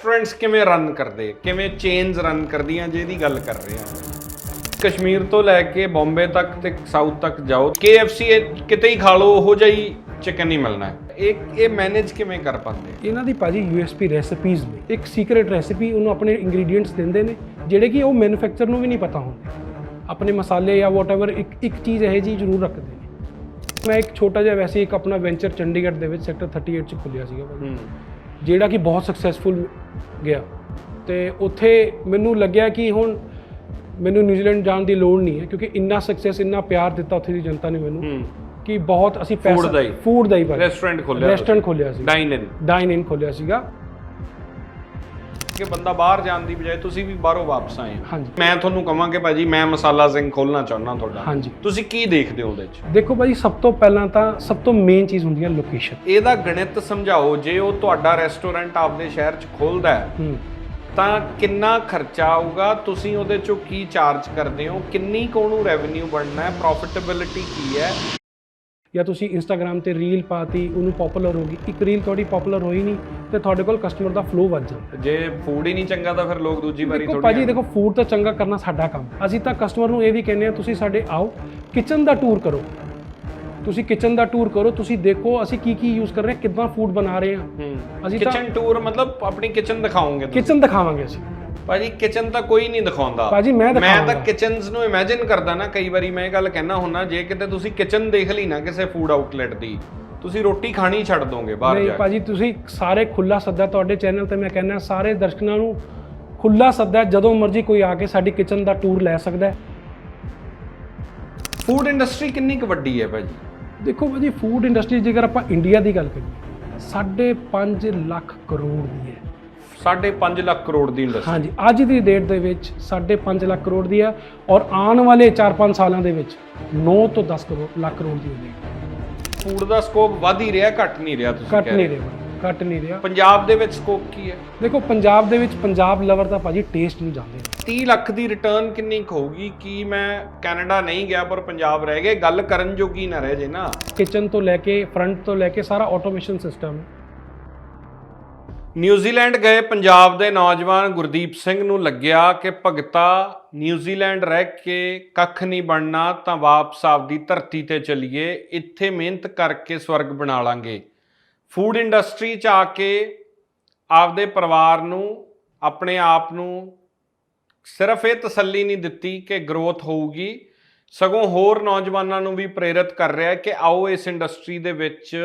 Restaurants ਕਿਵੇਂ run ਕਰਦੇ? ਕਿਵੇਂ ਚੇਨਸ ਰਨ ਕਰਦੀਆਂ? ਜਿਹਦੀ ਗੱਲ ਕਰ ਰਹੇ ਹਾਂ। ਕਸ਼ਮੀਰ ਤੋਂ ਲੈ ਕੇ ਬੰਬੇ ਤੱਕ ਤੇ ਸਾਊਥ ਤੱਕ ਜਾਓ। KFC ਕਿਤੇ ਹੀ ਖਾ ਲਓ ਉਹੋ ਜਿਹਾ ਚਿਕਨ ਨਹੀਂ ਮਿਲਣਾ। ਇਹ ਇਹ ਮੈਨੇਜ ਕਿਵੇਂ ਕਰ ਪਾਉਂਦੇ? ਇਹਨਾਂ ਦੀ ਭਾਜੀ USP ਰੈਸਿਪੀਜ਼ ਨੇ। ਇੱਕ ਸੀਕ੍ਰੀਟ ਰੈਸਿਪੀ ਉਹਨੂੰ ਆਪਣੇ ਇੰਗਰੀਡੀਐਂਟਸ ਦਿੰਦੇ ਨੇ ਜਿਹੜੇ ਕਿ ਉਹ ਮੈਨੂਫੈਕਚਰ ਨੂੰ ਵੀ ਨਹੀਂ ਪਤਾ ਹੁੰਦੇ। ਆਪਣੇ ਮਸਾਲੇ ਜਾਂ ਵਾਟਐਵਰ ਇੱਕ ਇੱਕ ਚੀਜ਼ ਇਹ ਜੀ ਜ਼ਰੂਰ ਰੱਖਦੇ ਨੇ। ਮੈਂ ਇੱਕ ਛੋਟਾ ਜਿਹਾ ਵੈਸੇ ਇੱਕ ਆਪਣਾ ਵੈਂਚਰ ਚੰਡੀਗੜ੍ਹ ਦੇ ਵਿੱਚ ਸੈਕਟਰ 38 ਚ ਖੁੱਲਿਆ ਸੀਗਾ ਭਾਜੀ। ਜਿਹੜਾ ਕਿ ਬਹੁਤ ਸਕਸੈਸਫੁਲ ਗਿਆ। ਤੇ ਉੱਥੇ ਮੈਨੂੰ ਲੱਗਿਆ ਕਿ ਹੁਣ ਮੈਨੂੰ ਨਿਊਜ਼ੀਲੈਂਡ ਜਾਣ ਦੀ ਲੋੜ ਨਹੀਂ ਹੈ ਕਿਉਂਕਿ ਇੰਨਾ ਸਕਸੈਸ ਇੰਨਾ ਪਿਆਰ ਦਿੱਤਾ ਉੱਥੇ ਦੀ ਜਨਤਾ ਨੇ ਮੈਨੂੰ ਕਿ ਬਹੁਤ ਅਸੀਂ ਦਾ ਹੀ। ਫੂਡ ਦਾ ਹੀ ਰੈਸਟੋਰੈਂਟ ਖੋਲਿਆ ਰੈਸਟੋਰੈਂਟ ਖੋਲਿਆ ਸੀ ਡਾਈਨ ਇਨ ਡਾਈਨ ਇਨ ਖੋਲਿਆ ਸੀਗਾ। ਕਿ ਬੰਦਾ ਬਾਹਰ ਜਾਣ ਦੀ ਬਜਾਏ ਤੁਸੀਂ ਵੀ ਬਾਹਰੋਂ ਵਾਪਸ ਆਏ ਹੋ। ਹਾਂਜੀ। ਮੈਂ ਤੁਹਾਨੂੰ ਕਹਾਂਗੇ ਭਾਜੀ ਮੈਂ ਮਸਾਲਾ ਸਿੰਘ ਖੋਲਣਾ ਚਾਹੁੰਦਾ ਤੁਹਾਡਾ। ਹਾਂਜੀ। ਤੁਸੀਂ ਕੀ ਦੇਖਦੇ ਹੋ ਉਹਦੇ 'ਚ? ਦੇਖੋ ਭਾਜੀ ਸਭ ਤੋਂ ਪਹਿਲਾਂ ਤਾਂ ਸਭ ਤੋਂ ਮੇਨ ਚੀਜ਼ ਹੁੰਦੀ ਹੈ ਲੋਕੇਸ਼ਨ ਇਹਦਾ ਗਣਿਤ ਸਮਝਾਓ ਜੇ ਉਹ ਤੁਹਾਡਾ ਰੈਸਟੋਰੈਂਟ ਆਪਦੇ ਸ਼ਹਿਰ 'ਚ ਖੋਲਦਾ ਹੈ ਤਾਂ ਕਿੰਨਾ ਖਰਚਾ ਆਊਗਾ? ਤੁਸੀਂ ਉਹਦੇ 'ਚੋਂ ਕੀ ਚਾਰਜ ਕਰਦੇ ਹੋ? ਕਿੰਨੀ ਕੁ ਉਹਨੂੰ ਰੈਵਨਿਊ ਬਣਨਾ ਹੈ? ਪ੍ਰੋਫਿਟੇਬਿਲਿਟੀ ਕੀ ਹੈ? ਜਾਂ ਤੁਸੀਂ ਇੰਸਟਾਗ੍ਰam ਤੇ ਰੀਲ ਪਾਤੀ ਉਹਨੂੰ ਪਪੂਲਰ ਹੋ ਗਈ। ਇੱਕ ਰੀਲ ਤੁਹਾਡੀ ਪਪੂਲਰ ਹੋਈ ਨਹੀਂ ਤੇ ਤੁਹਾਡੇ ਕੋਲ ਕਸਟਮਰ ਦਾ ਫਲੋ ਵੱਧ ਜਾਂਦਾ। ਜੇ ਫੂਡ ਹੀ ਨਹੀਂ ਚੰਗਾ ਤਾਂ ਫਿਰ ਲੋਕ ਦੂਜੀ ਵਾਰੀ ਥੋੜੀ ਭਾਜੀ ਦੇਖੋ ਫੂਡ ਤਾਂ ਚੰਗਾ ਕਰਨਾ ਸਾਡਾ ਕੰਮ। ਅਸੀਂ ਤਾਂ ਕਸਟਮਰ ਨੂੰ ਇਹ ਵੀ ਕਹਿੰਦੇ ਆ ਤੁਸੀਂ ਸਾਡੇ ਆਓ ਕਿਚਨ ਦਾ ਟੂਰ ਕਰੋ। ਤੁਸੀਂ ਕਿਚਨ ਦਾ ਟੂਰ ਕਰੋ ਤੁਸੀਂ ਦੇਖੋ ਅਸੀਂ ਕੀ ਕੀ ਯੂਜ਼ ਕਰ ਰਹੇ ਹਾਂ ਕਿੱਦਾਂ ਫੂਡ ਬਣਾ ਰਹੇ ਹਾਂ। ਅਸੀਂ ਤਾਂ- ਕਿਚਨ ਟੂਰ ਮਤਲਬ ਆਪਣੀ ਕਿਚਨ ਦਿਖਾਓਗੇ ਕਿਚਨ ਦਿਖਾਵਾਂਗੇ ਅਸੀਂ। ਭਾਜੀ ਕਿਚਨ ਤਾਂ ਕੋਈ ਨਹੀਂ ਦਿਖਾਉਂਦਾ। ਭਾਜੀ, ਮੈਂ ਮੈਂ ਤਾਂ। ਕਿਚਨਸ ਨੂੰ ਇਮੇਜਿਨ ਕਰਦਾ ਨਾ ਕਈ ਵਾਰੀ ਮੈਂ ਇਹ ਗੱਲ ਕਹਿਣਾ ਹੁੰਨਾ ਜੇ ਕਿਤੇ ਤੁਸੀਂ ਕਿਚਨ ਦੇਖ ਲਈ ਨਾ ਕਿਸੇ ਫੂਡ ਆਊਟਲੈਟ ਦੀ ਤੁਸੀਂ ਰੋਟੀ ਖਾਣੀ ਛੱਡ ਦੋਗੇ ਬਾਹਰ ਨਹੀਂ ਜਾ ਕੇ। ਭਾਜੀ ਤੁਸੀਂ ਸਾਰੇ ਖੁੱਲਾ ਸੱਦਾ ਤੁਹਾਡੇ ਚੈਨਲ ਤੇ ਮੈਂ ਕਹਿੰਦਾ ਸਾਰੇ ਦਰਸ਼ਕਾਂ ਨੂੰ ਖੁੱਲਾ ਸੱਦਾ ਜਦੋਂ ਮਰਜ਼ੀ ਕੋਈ ਆ ਕੇ ਸਾਡੀ ਕਿਚਨ ਦਾ ਟੂਰ ਲੈ ਸਕਦਾ ਹੈ। ਫੂਡ ਇੰਡਸਟਰੀ ਕਿੰਨੀ ਕੁ ਵੱਡੀ ਹੈ ਭਾਜੀ? ਦੇਖੋ ਭਾਜੀ ਫੂਡ ਇੰਡਸਟਰੀ ਜੇਕਰ ਆਪਾਂ ਇੰਡੀਆ ਦੀ ਗੱਲ ਕਰੀਏ ਸਾਢੇ 5 ਲੱਖ ਕਰੋੜ ਦੀ ਹੈ। 5.5 ਲੱਖ ਕਰੋੜ ਦੀ ਇੰਡਸਟਰੀ ਹਾਂਜੀ ਅੱਜ ਦੀ ਡੇਟ ਦੇ ਵਿੱਚ ਸਾਢੇ 5 ਲੱਖ ਕਰੋੜ ਦੀ ਹੈ ਔਰ ਆਉਣ ਵਾਲੇ 4-5 ਸਾਲਾਂ ਦੇ ਵਿੱਚ 9 ਤੋਂ 10 ਕਰੋੜ ਲੱਖ ਕਰੋੜ ਦੀ ਹੋ ਜਾਏਗੀ ਫੂਡ ਦਾ ਸਕੋਪ ਵੱਧ ਹੀ ਰਿਹਾ ਘਟ ਨਹੀਂ ਰਿਹਾ ਤੁਸੀਂ ਘੱਟ ਨਹੀਂ ਰਹੇ ਘੱਟ ਨਹੀਂ ਰਿਹਾ। ਪੰਜਾਬ ਦੇ ਵਿੱਚ ਸਕੋਪ ਕੀ ਹੈ? ਦੇਖੋ ਪੰਜਾਬ ਦੇ ਵਿੱਚ ਪੰਜਾਬ ਲਵਰ ਦਾ ਭਾਜੀ ਟੇਸਟ ਨੂੰ ਜਾਂਦੇ ਨੇ। 30 ਲੱਖ ਦੀ ਰਿਟਰਨ ਕਿੰਨੀ ਹੋਊਗੀ? ਕੀ ਮੈਂ ਕੈਨੇਡਾ ਨਹੀਂ ਗਿਆ ਪਰ ਪੰਜਾਬ ਰਹਿ ਗਏ? ਗੱਲ ਕਰਨ ਜੋਗੀ ਨਾ ਰਹਿ ਜੇ ਨਾ। ਕਿਚਨ ਤੋਂ ਲੈ ਕੇ ਫਰੰਟ ਤੋਂ ਲੈ ਕੇ ਸਾਰਾ ਆਟੋਮੇਸ਼ਨ ਸਿਸਟਮ ਹੈ ਨਿਊਜ਼ੀਲੈਂਡ ਗਏ ਪੰਜਾਬ ਦੇ ਨੌਜਵਾਨ ਗੁਰਦੀਪ ਸਿੰਘ ਨੂੰ ਲੱਗਿਆ ਕਿ ਭਗਤਾ ਨਿਊਜ਼ੀਲੈਂਡ ਰਹਿ ਕੇ ਕੱਖ ਨਹੀਂ ਬਣਨਾ ਤਾਂ ਵਾਪਸ ਆਪਦੀ ਧਰਤੀ ਤੇ ਚੱਲੀਏ, ਇੱਥੇ ਮਿਹਨਤ ਕਰਕੇ ਸਵਰਗ ਬਣਾ ਲਾਂਗੇ। ਫੂਡ ਇੰਡਸਟਰੀ ਚ ਆ ਕੇ ਆਪਦੇ ਪਰਿਵਾਰ ਨੂੰ, ਆਪਣੇ ਆਪ ਨੂੰ ਸਿਰਫ ਇਹ ਤਸੱਲੀ ਨਹੀਂ ਦਿੱਤੀ ਕਿ ਗਰੋਥ ਹੋਊਗੀ, ਸਗੋਂ ਹੋਰ ਨੌਜਵਾਨਾਂ ਨੂੰ ਵੀ ਪ੍ਰੇਰਿਤ ਕਰ ਰਿਹਾ ਹੈ ਕਿ ਆਓ ਇਸ ਇੰਡਸਟਰੀ ਦੇ ਵਿੱਚ